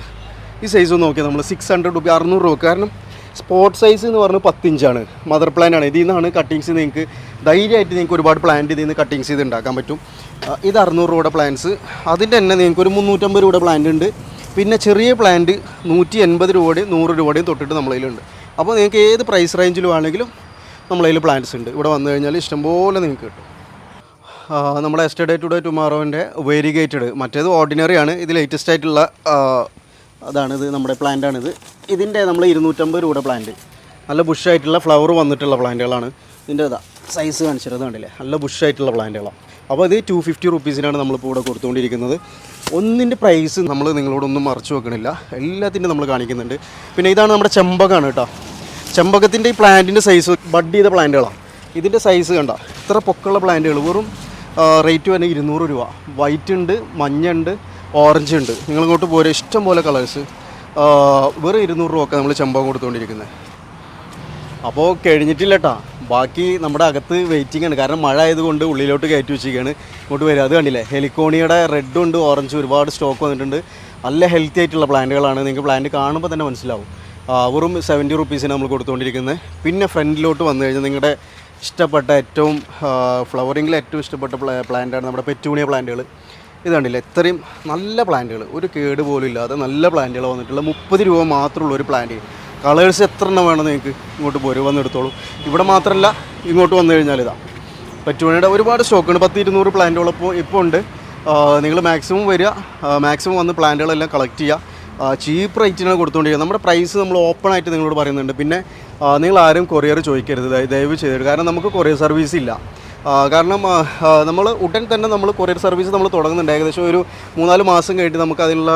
ഈ സൈസ് ഒന്ന് നോക്കിയാൽ നമ്മൾ സിക്സ് ഹൺഡ്രഡ് റുപ്പി അറുന്നൂറ് രൂപ കാരണം സ്പോട്ട് സൈസ് എന്ന് പറഞ്ഞ് പത്തിഞ്ചാണ്. മദർ പ്ലാന്റ് ആണ്. ഇതിൽ നിന്നാണ് കട്ടിങ്സ് നിങ്ങൾക്ക് ധൈര്യമായിട്ട് നിങ്ങൾക്ക് ഒരുപാട് പ്ലാന്റ് ഇതിൽ നിന്ന് കട്ടിങ്സ് ചെയ്ത് ഉണ്ടാക്കാൻ പറ്റും. ഇത് അറുന്നൂറ് രൂപയുടെ പ്ലാൻസ് അതിന്റെ തന്നെ നിങ്ങൾക്ക് ഒരു മുന്നൂറ്റമ്പത് രൂപയുടെ പ്ലാന്റ് ഉണ്ട്. പിന്നെ ചെറിയ പ്ലാന്റ് നൂറ്റി എൺപത് രൂപയുടെയും നൂറ് രൂപയുടെയും തൊട്ടിട്ട് നമ്മളതിലുണ്ട്. അപ്പോൾ നിങ്ങൾക്ക് ഏത് പ്രൈസ് റേഞ്ചിൽ വേണമെങ്കിലും നമ്മളതിൽ പ്ലാന്റ്സ് ഉണ്ട്. ഇവിടെ വന്നു കഴിഞ്ഞാൽ ഇഷ്ടംപോലെ നിങ്ങൾക്ക് കിട്ടും. നമ്മുടെ എസ്റ്റർഡേ ടുഡേ ടുമാറോന്റെ വേരിഗേറ്റഡ് മറ്റേത് ഓർഡിനറി ആണ്. ഇത് ലേറ്റസ്റ്റ് ആയിട്ടുള്ള ആ, അതാണ് ഇത് നമ്മുടെ പ്ലാന്റ് ആണിത് ഇതിന്റെ നമ്മൾ ഇരുന്നൂറ്റമ്പത് രൂപയുടെ പ്ലാന്റ്. നല്ല ബുഷായിട്ടുള്ള ഫ്ലവർ വന്നിട്ടുള്ള പ്ലാന്റുകളാണ്. ഇതിന്റെ ഇതാ സൈസ് കാണിച്ചിരുന്നത് കണ്ടില്ലേ? നല്ല ബുഷായിട്ടുള്ള പ്ലാന്റുകളാണ് അപ്പോൾ ഇത് ടു ഫിഫ്റ്റി റുപ്പീസിനാണ് നമ്മളിപ്പോൾ ഇവിടെ കൊടുത്തുകൊണ്ടിരിക്കുന്നത്. ഒന്നിന്റെ പ്രൈസ് നമ്മൾ നിങ്ങളോടൊന്നും മറച്ചു വെക്കണില്ല. എല്ലാത്തിന്റെ നമ്മൾ കാണിക്കുന്നുണ്ട്. പിന്നെ ഇതാണ് നമ്മുടെ ചെമ്പകമാണ് കേട്ടോ. ചെമ്പകത്തിന്റെ ഈ പ്ലാന്റിന്റെ സൈസ് ബഡ് ചെയ്ത പ്ലാന്റുകളാണ് ഇതിന്റെ സൈസ് കണ്ട? ഇത്ര പൊക്കമുള്ള പ്ലാന്റുകൾ. വെറും റേറ്റ് തന്നെ ഇരുന്നൂറ് രൂപ. വൈറ്റ് ഉണ്ട് മഞ്ഞ ഉണ്ട് ഓറഞ്ച് ഉണ്ട്. നിങ്ങളിങ്ങോട്ട് പോരെ ഇഷ്ടം പോലെ കളേഴ്സ് വെറും ഇരുന്നൂറ് രൂപ ഒക്കെ നമ്മൾ ചെമ്പകം കൊടുത്തുകൊണ്ടിരിക്കുന്നത് അപ്പോൾ കഴിഞ്ഞിട്ടില്ല കേട്ടാ ബാക്കി നമ്മുടെ അകത്ത് വെയിറ്റിംഗ് ആണ്. കാരണം മഴ ആയതുകൊണ്ട് ഉള്ളിലോട്ട് കയറ്റി വെച്ചിരിക്കുകയാണ്. ഇങ്ങോട്ട് വരിക. അത് കണ്ടില്ലേ? ഹെലിക്കോണിയുടെ റെഡും ഉണ്ട് ഓറഞ്ചും ഒരുപാട് സ്റ്റോക്ക് വന്നിട്ടുണ്ട്. നല്ല ഹെൽത്തി ആയിട്ടുള്ള പ്ലാന്റുകളാണ് നിങ്ങൾക്ക് പ്ലാന്റ് കാണുമ്പോൾ തന്നെ മനസ്സിലാവും. അവറും വെറും സെവന്റി റുപ്പീസിന് നമ്മൾ കൊടുത്തുകൊണ്ടിരിക്കുന്നത് പിന്നെ ഫ്രണ്ടിലോട്ട് വന്നു കഴിഞ്ഞാൽ നിങ്ങളുടെ ഇഷ്ടപ്പെട്ട ഏറ്റവും ഫ്ലവറിങ്ങിൽ ഏറ്റവും ഇഷ്ടപ്പെട്ട പ്ലാന്റാണ് നമ്മുടെ പെറ്റൂണിയ പ്ലാന്റുകൾ ഇത് കണ്ടില്ല? ഇത്രയും നല്ല പ്ലാന്റുകൾ ഒരു കേട് പോലും ഇല്ലാതെ നല്ല പ്ലാന്റുകൾ വന്നിട്ടുള്ള മുപ്പത് രൂപ മാത്രമുള്ള ഒരു പ്ലാന്റ്. കളേഴ്സ് എത്ര എണ്ണം വേണം നിങ്ങൾക്ക് ഇങ്ങോട്ട് പോരും വന്നെടുത്തോളൂ. ഇവിടെ മാത്രമല്ല ഇങ്ങോട്ട് വന്നു കഴിഞ്ഞാൽ ഇതാ. പറ്റുവാണിയുടെ ഒരുപാട് സ്റ്റോക്കുണ്ട് പത്ത് ഇരുന്നൂറ് പ്ലാന്റുകളപ്പോൾ ഇപ്പോൾ ഉണ്ട്. നിങ്ങൾ മാക്സിമം വരിക. മാക്സിമം വന്ന് പ്ലാന്റുകളെല്ലാം കളക്ട് ചെയ്യുക ചീപ്പ് റേറ്റിനാണ് കൊടുത്തുകൊണ്ടിരിക്കുന്നത് നമ്മുടെ പ്രൈസ് നമ്മൾ ഓപ്പൺ ആയിട്ട് നിങ്ങളോട് പറയുന്നുണ്ട്. പിന്നെ നിങ്ങൾ ആരും കൊറിയർ ചോദിക്കരുത്. ദയ- ദയവ് ചെയ്തിട്ട്. കാരണം നമുക്ക് കൊറിയർ സർവീസ് ഇല്ല. കാരണം നമ്മൾ ഉടൻ തന്നെ നമ്മൾ കൊറിയർ സർവീസ് നമ്മൾ തുടങ്ങുന്നുണ്ട്. ഏകദേശം ഒരു മൂന്നാൽ മാസം കഴിഞ്ഞിട്ട് നമുക്ക് അതിനുള്ള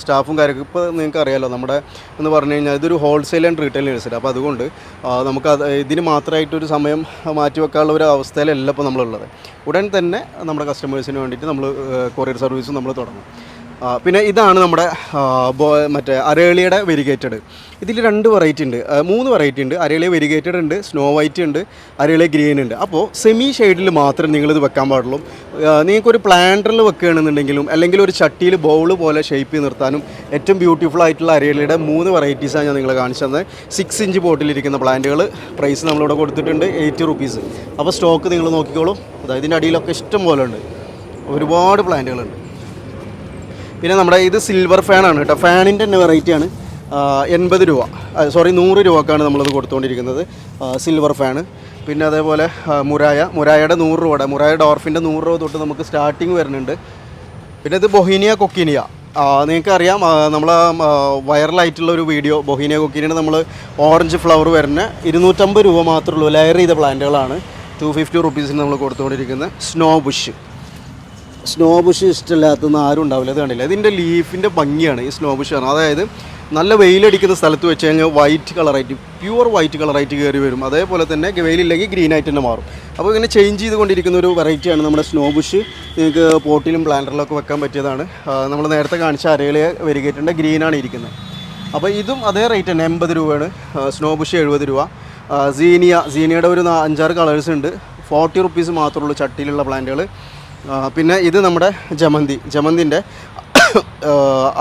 സ്റ്റാഫും കാര്യമൊക്കെ ഇപ്പോൾ നിങ്ങൾക്ക് അറിയാലോ. നമ്മുടെ എന്ന് പറഞ്ഞു കഴിഞ്ഞാൽ ഇതൊരു ഹോൾസെയിൽ ആൻഡ് റീറ്റെയിൽ നഴ്സറി അപ്പോൾ അതുകൊണ്ട് നമുക്ക് അത് ഇതിന് മാത്രമായിട്ടൊരു സമയം മാറ്റി വെക്കാനുള്ള ഒരു അവസ്ഥയിലല്ല ഇപ്പോൾ നമ്മളുള്ളത്. ഉടൻ തന്നെ നമ്മുടെ കസ്റ്റമേഴ്സിന് വേണ്ടിയിട്ട് നമ്മൾ കൊറിയർ സർവീസും നമ്മൾ തുടങ്ങും. പിന്നെ ഇതാണ് നമ്മുടെ മറ്റേ അരേളിയുടെ വെരിഗേറ്റഡ്. ഇതിൽ രണ്ട് വെറൈറ്റി ഉണ്ട്. മൂന്ന് വെറൈറ്റി ഉണ്ട്. അരേളിയ വെരിഗേറ്റഡ് ഉണ്ട് സ്നോ വൈറ്റ് ഉണ്ട് അരേളി ഗ്രീൻ ഉണ്ട്. അപ്പോൾ സെമി ഷെയ്ഡിൽ മാത്രമേ നിങ്ങളിത് വെക്കാൻ പാടുള്ളൂ. നിങ്ങൾക്കൊരു പ്ലാന്ററിൽ വെക്കുകയാണെന്നുണ്ടെങ്കിലും അല്ലെങ്കിൽ ഒരു ചട്ടിയിൽ ബൗൾ പോലെ ഷേപ്പ് നിർത്താനും ഏറ്റവും ബ്യൂട്ടിഫുൾ ആയിട്ടുള്ള അരേളിയുടെ മൂന്ന് വെറൈറ്റീസാണ് ഞാൻ നിങ്ങളെ കാണിച്ചു തന്നത്. സിക്സ് ഇഞ്ച് ബോട്ടിലിരിക്കുന്ന പ്ലാന്റുകൾ പ്രൈസ് നമ്മളിവിടെ കൊടുത്തിട്ടുണ്ട് എയ്റ്റി റുപ്പീസ് അപ്പോൾ സ്റ്റോക്ക് നിങ്ങൾ നോക്കിക്കോളൂ. അതായത് ഇതിന്റെ അടിയിലൊക്കെ ഇഷ്ടം പോലെ ഉണ്ട്. ഒരുപാട് പ്ലാന്റുകളുണ്ട് പിന്നെ നമ്മുടെ ഇത് സിൽവർ ഫാനാണ് കേട്ടോ. ഫാനിന്റെ തന്നെ വെറൈറ്റിയാണ് എൺപത് രൂപ. സോറി നൂറ് രൂപക്കാണ് നമ്മളത് കൊടുത്തുകൊണ്ടിരിക്കുന്നത് സിൽവർ ഫാന് പിന്നെ അതേപോലെ മുരായ. മുരായയുടെ നൂറ് രൂപയുടെ മുരായ ഡോർഫിന്റെ നൂറ് രൂപ തൊട്ട് നമുക്ക് സ്റ്റാർട്ടിങ് വരുന്നുണ്ട്. പിന്നെ ഇത് ബൊഹീനിയ കൊക്കീനിയ. നിങ്ങൾക്കറിയാം നമ്മൾ വൈറലായിട്ടുള്ള ഒരു വീഡിയോ ബൊഹീനിയ കൊക്കീനിയുടെ നമ്മൾ ഓറഞ്ച് ഫ്ലവർ വരുന്ന ഇരുന്നൂറ്റമ്പത് രൂപ മാത്രമേ ഉള്ളൂ. ലെയർ ചെയ്ത പ്ലാന്റുകളാണ് ടു ഫിഫ്റ്റി റുപ്പീസിന് നമ്മൾ കൊടുത്തുകൊണ്ടിരിക്കുന്നത് സ്നോ ബുഷ് സ്നോ ബുഷ് ഇഷ്ടമില്ലാത്തതെന്ന് ആരും ഉണ്ടാവില്ല. അത് കണ്ടില്ല? ഇതിന്റെ ലീഫിന്റെ ഭംഗിയാണ് ഈ സ്നോ ബുഷ് ആണ്. അതായത് നല്ല വെയിലടിക്കുന്ന സ്ഥലത്ത് വെച്ച് കഴിഞ്ഞാൽ വൈറ്റ് കളറായിട്ട് പ്യുവർ വൈറ്റ് കളറായിട്ട് കയറി വരും. അതേപോലെ തന്നെ വെയിലില്ലെങ്കിൽ ഗ്രീൻ ആയിട്ട് തന്നെ മാറും. അപ്പോൾ ഇങ്ങനെ ചേഞ്ച് ചെയ്തുകൊണ്ടിരിക്കുന്ന ഒരു വെറൈറ്റിയാണ് നമ്മുടെ സ്നോ ബുഷ് നിങ്ങൾക്ക് പോട്ടിലും പ്ലാന്ററിലൊക്കെ വെക്കാൻ പറ്റിയതാണ്. നമ്മൾ നേരത്തെ കാണിച്ച അരയിലെ വെരിഗേറ്റിന്റെ ഗ്രീനാണ് ഇരിക്കുന്നത്. അപ്പോൾ ഇതും അതേ റേറ്റ് തന്നെ എൺപത് രൂപയാണ്. സ്നോ ബുഷ് എഴുപത് രൂപ. സീനിയ സീനിയയുടെ ഒരു അഞ്ചാറ് കളേഴ്സ് ഉണ്ട്. ഫോർട്ടി റുപ്പീസ് മാത്രമേ ഉള്ളൂ ചട്ടിയിലുള്ള പ്ലാന്റുകൾ പിന്നെ ഇത് നമ്മുടെ ജമന്തി. ജമന്തിന്റെ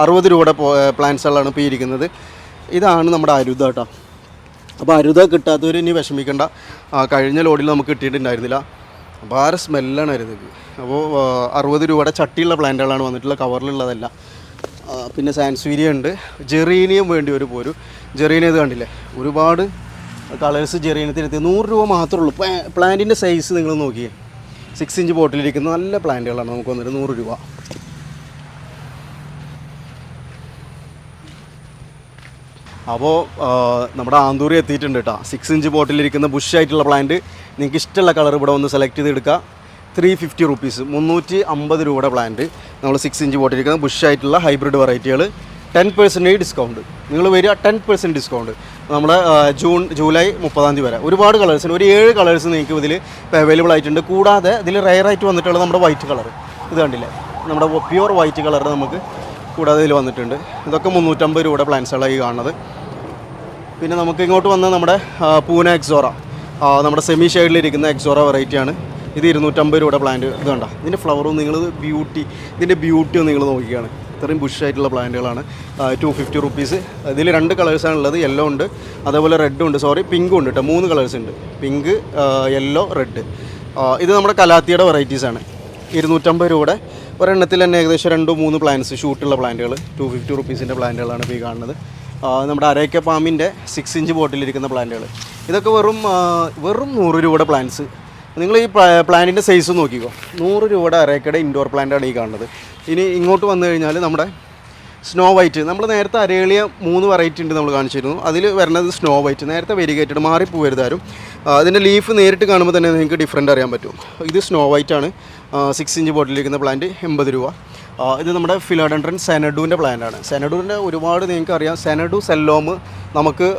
അറുപത് രൂപയുടെ പ്ലാന്റ്സുകളാണ് ഇപ്പോൾ ഇരിക്കുന്നത്. ഇതാണ് നമ്മുടെ അരുത കേട്ടോ. അപ്പോൾ അരുത കിട്ടാത്തവർ ഇനി വിഷമിക്കേണ്ട. കഴിഞ്ഞ ലോഡിൽ നമുക്ക് കിട്ടിയിട്ടുണ്ടായിരുന്നില്ല. അപാര സ്മെല്ലാണ് അരുതക്ക് അപ്പോൾ അറുപത് രൂപയുടെ ചട്ടിയുള്ള പ്ലാന്റുകളാണ് വന്നിട്ടുള്ള കവറിലുള്ളതല്ല. പിന്നെ സാൻസ്വീരിയ ഉണ്ട്. ജെറീനിയം വേണ്ടി ഒരു പോരും. ജെറീനിയത് കണ്ടില്ലേ? ഒരുപാട് കളേഴ്സ് ജെറീനത്തിനെത്തി നൂറ് രൂപ മാത്രമേ ഉള്ളൂ. പ്ലാന്റിന്റെ സൈസ് നിങ്ങൾ നോക്കിയേ. സിക്സ് ഇഞ്ച് ബോട്ടിലിരിക്കുന്ന നല്ല പ്ലാന്റുകളാണ് നമുക്ക് വന്നിട്ട് നൂറ് രൂപ. അപ്പോൾ നമ്മുടെ ആന്തൂരി എത്തിയിട്ടുണ്ട് കേട്ടോ സിക്സ് ഇഞ്ച് ബോട്ടിലിരിക്കുന്ന ബുഷ് ആയിട്ടുള്ള പ്ലാന്റ്. നിങ്ങൾക്ക് ഇഷ്ടമുള്ള കളർ ഇവിടെ വന്ന് സെലക്ട് ചെയ്തെടുക്കുക ത്രീ ഫിഫ്റ്റി റുപ്പീസ് മുന്നൂറ്റി അമ്പത് രൂപയുടെ പ്ലാന്റ്. നമ്മൾ സിക്സ് ഇഞ്ച് ബോട്ടിലിരിക്കുന്ന ബുഷ് ആയിട്ടുള്ള ഹൈബ്രിഡ് വെറൈറ്റികൾ ടെൻ പെർസെന്റേജ് ഡിസ്കൗണ്ട് നിങ്ങൾ വരിക ടെൻ പെർസെന്റ് ഡിസ്കൗണ്ട് നമ്മുടെ ജൂൺ ജൂലൈ മുപ്പതാം തീയതി വരെ. ഒരുപാട് കളേഴ്സിന് ഒരു ഏഴ് കളേഴ്സ് നിങ്ങൾക്ക് ഇതിൽ അവൈലബിൾ ആയിട്ടുണ്ട്. കൂടാതെ ഇതിൽ റയറായിട്ട് വന്നിട്ടുള്ള നമ്മുടെ വൈറ്റ് കളർ ഇത് കണ്ടില്ലേ? നമ്മുടെ പ്യുവർ വൈറ്റ് കളർ നമുക്ക് കൂടാതെ ഇതിൽ വന്നിട്ടുണ്ട്. ഇതൊക്കെ മുന്നൂറ്റമ്പത് രൂപയുടെ പ്ലാൻസുകളായി കാണുന്നത്. പിന്നെ നമുക്ക് ഇങ്ങോട്ട് വന്ന നമ്മുടെ പൂന എക്സോറ നമ്മുടെ സെമി ഷെയ്ഡിലിരിക്കുന്ന എക്സോറ വെറൈറ്റിയാണ് ഇത് ഇരുന്നൂറ്റമ്പത് രൂപയുടെ പ്ലാന്റ് ഇത് കണ്ട? ഇതിന്റെ ഫ്ലവറും നിങ്ങൾ ബ്യൂട്ടി ഇതിന്റെ ബ്യൂട്ടിയും നിങ്ങൾ നോക്കിയാണ് ഇത്രയും ബുഷ് ആയിട്ടുള്ള പ്ലാന്റുകളാണ് ടു ഫിഫ്റ്റി റുപ്പീസ് ഇതിൽ രണ്ട് കളേഴ്സാണ് ഉള്ളത് യെല്ലോ ഉണ്ട്. അതേപോലെ റെഡും ഉണ്ട്. സോറി പിങ്കും ഉണ്ട് കേട്ടോ മൂന്ന് കളേഴ്സ് ഉണ്ട്. പിങ്ക് യെല്ലോ റെഡ് ഇത് നമ്മുടെ കലാത്തിയുടെ വെറൈറ്റീസാണ് ഇരുന്നൂറ്റമ്പത് രൂപയുടെ. ഒരെണ്ണത്തിൽ തന്നെ ഏകദേശം രണ്ടോ മൂന്ന് പ്ലാന്റ്സ് ഷൂട്ടുള്ള പ്ലാന്റുകൾ ടു ഫിഫ്റ്റി റുപ്പീസിന്റെ പ്ലാന്റുകളാണ് ഇപ്പോൾ ഈ കാണുന്നത്. നമ്മുടെ അരയ്ക്ക പാമ്പിന്റെ സിക്സ് ഇഞ്ച് ബോട്ടിലിരിക്കുന്ന പ്ലാന്റുകൾ ഇതൊക്കെ വെറും വെറും നൂറ് രൂപയുടെ പ്ലാന്റ്സ് നിങ്ങൾ ഈ പ്ലാന്റിന്റെ സൈസ് നോക്കിക്കോ. നൂറ് രൂപയുടെ അരയ്ക്കയുടെ ഇൻഡോർ പ്ലാന്റാണ് ഈ കാണുന്നത്. ഇനി ഇങ്ങോട്ട് വന്നു കഴിഞ്ഞാൽ നമ്മുടെ സ്നോ വൈറ്റ് നമ്മൾ നേരത്തെ അരേളിയ മൂന്ന് വെറൈറ്റി ഉണ്ട് നമ്മൾ കാണിച്ചിരുന്നു. അതിൽ വരുന്നത് സ്നോ വൈറ്റ് നേരത്തെ വെരിഗേറ്റഡ് മാറിപ്പൂ വരുതാരും അതിന്റെ ലീഫ് നേരിട്ട് കാണുമ്പോൾ തന്നെ നിങ്ങൾക്ക് ഡിഫറന്റ് അറിയാൻ പറ്റും. ഇത് സ്നോ വൈറ്റ് ആണ്. സിക്സ് ഇഞ്ച് ബോട്ടിലിരിക്കുന്ന പ്ലാന്റ് എൺപത് രൂപ. ഇത് നമ്മുടെ ഫിലോഡൻഡ്രൻ സെനഡുവിന്റെ പ്ലാന്റാണ് സെനഡുവിന്റെ ഒരുപാട് നിങ്ങൾക്ക് അറിയാം. സെനഡു സെല്ലോമ് നമുക്ക്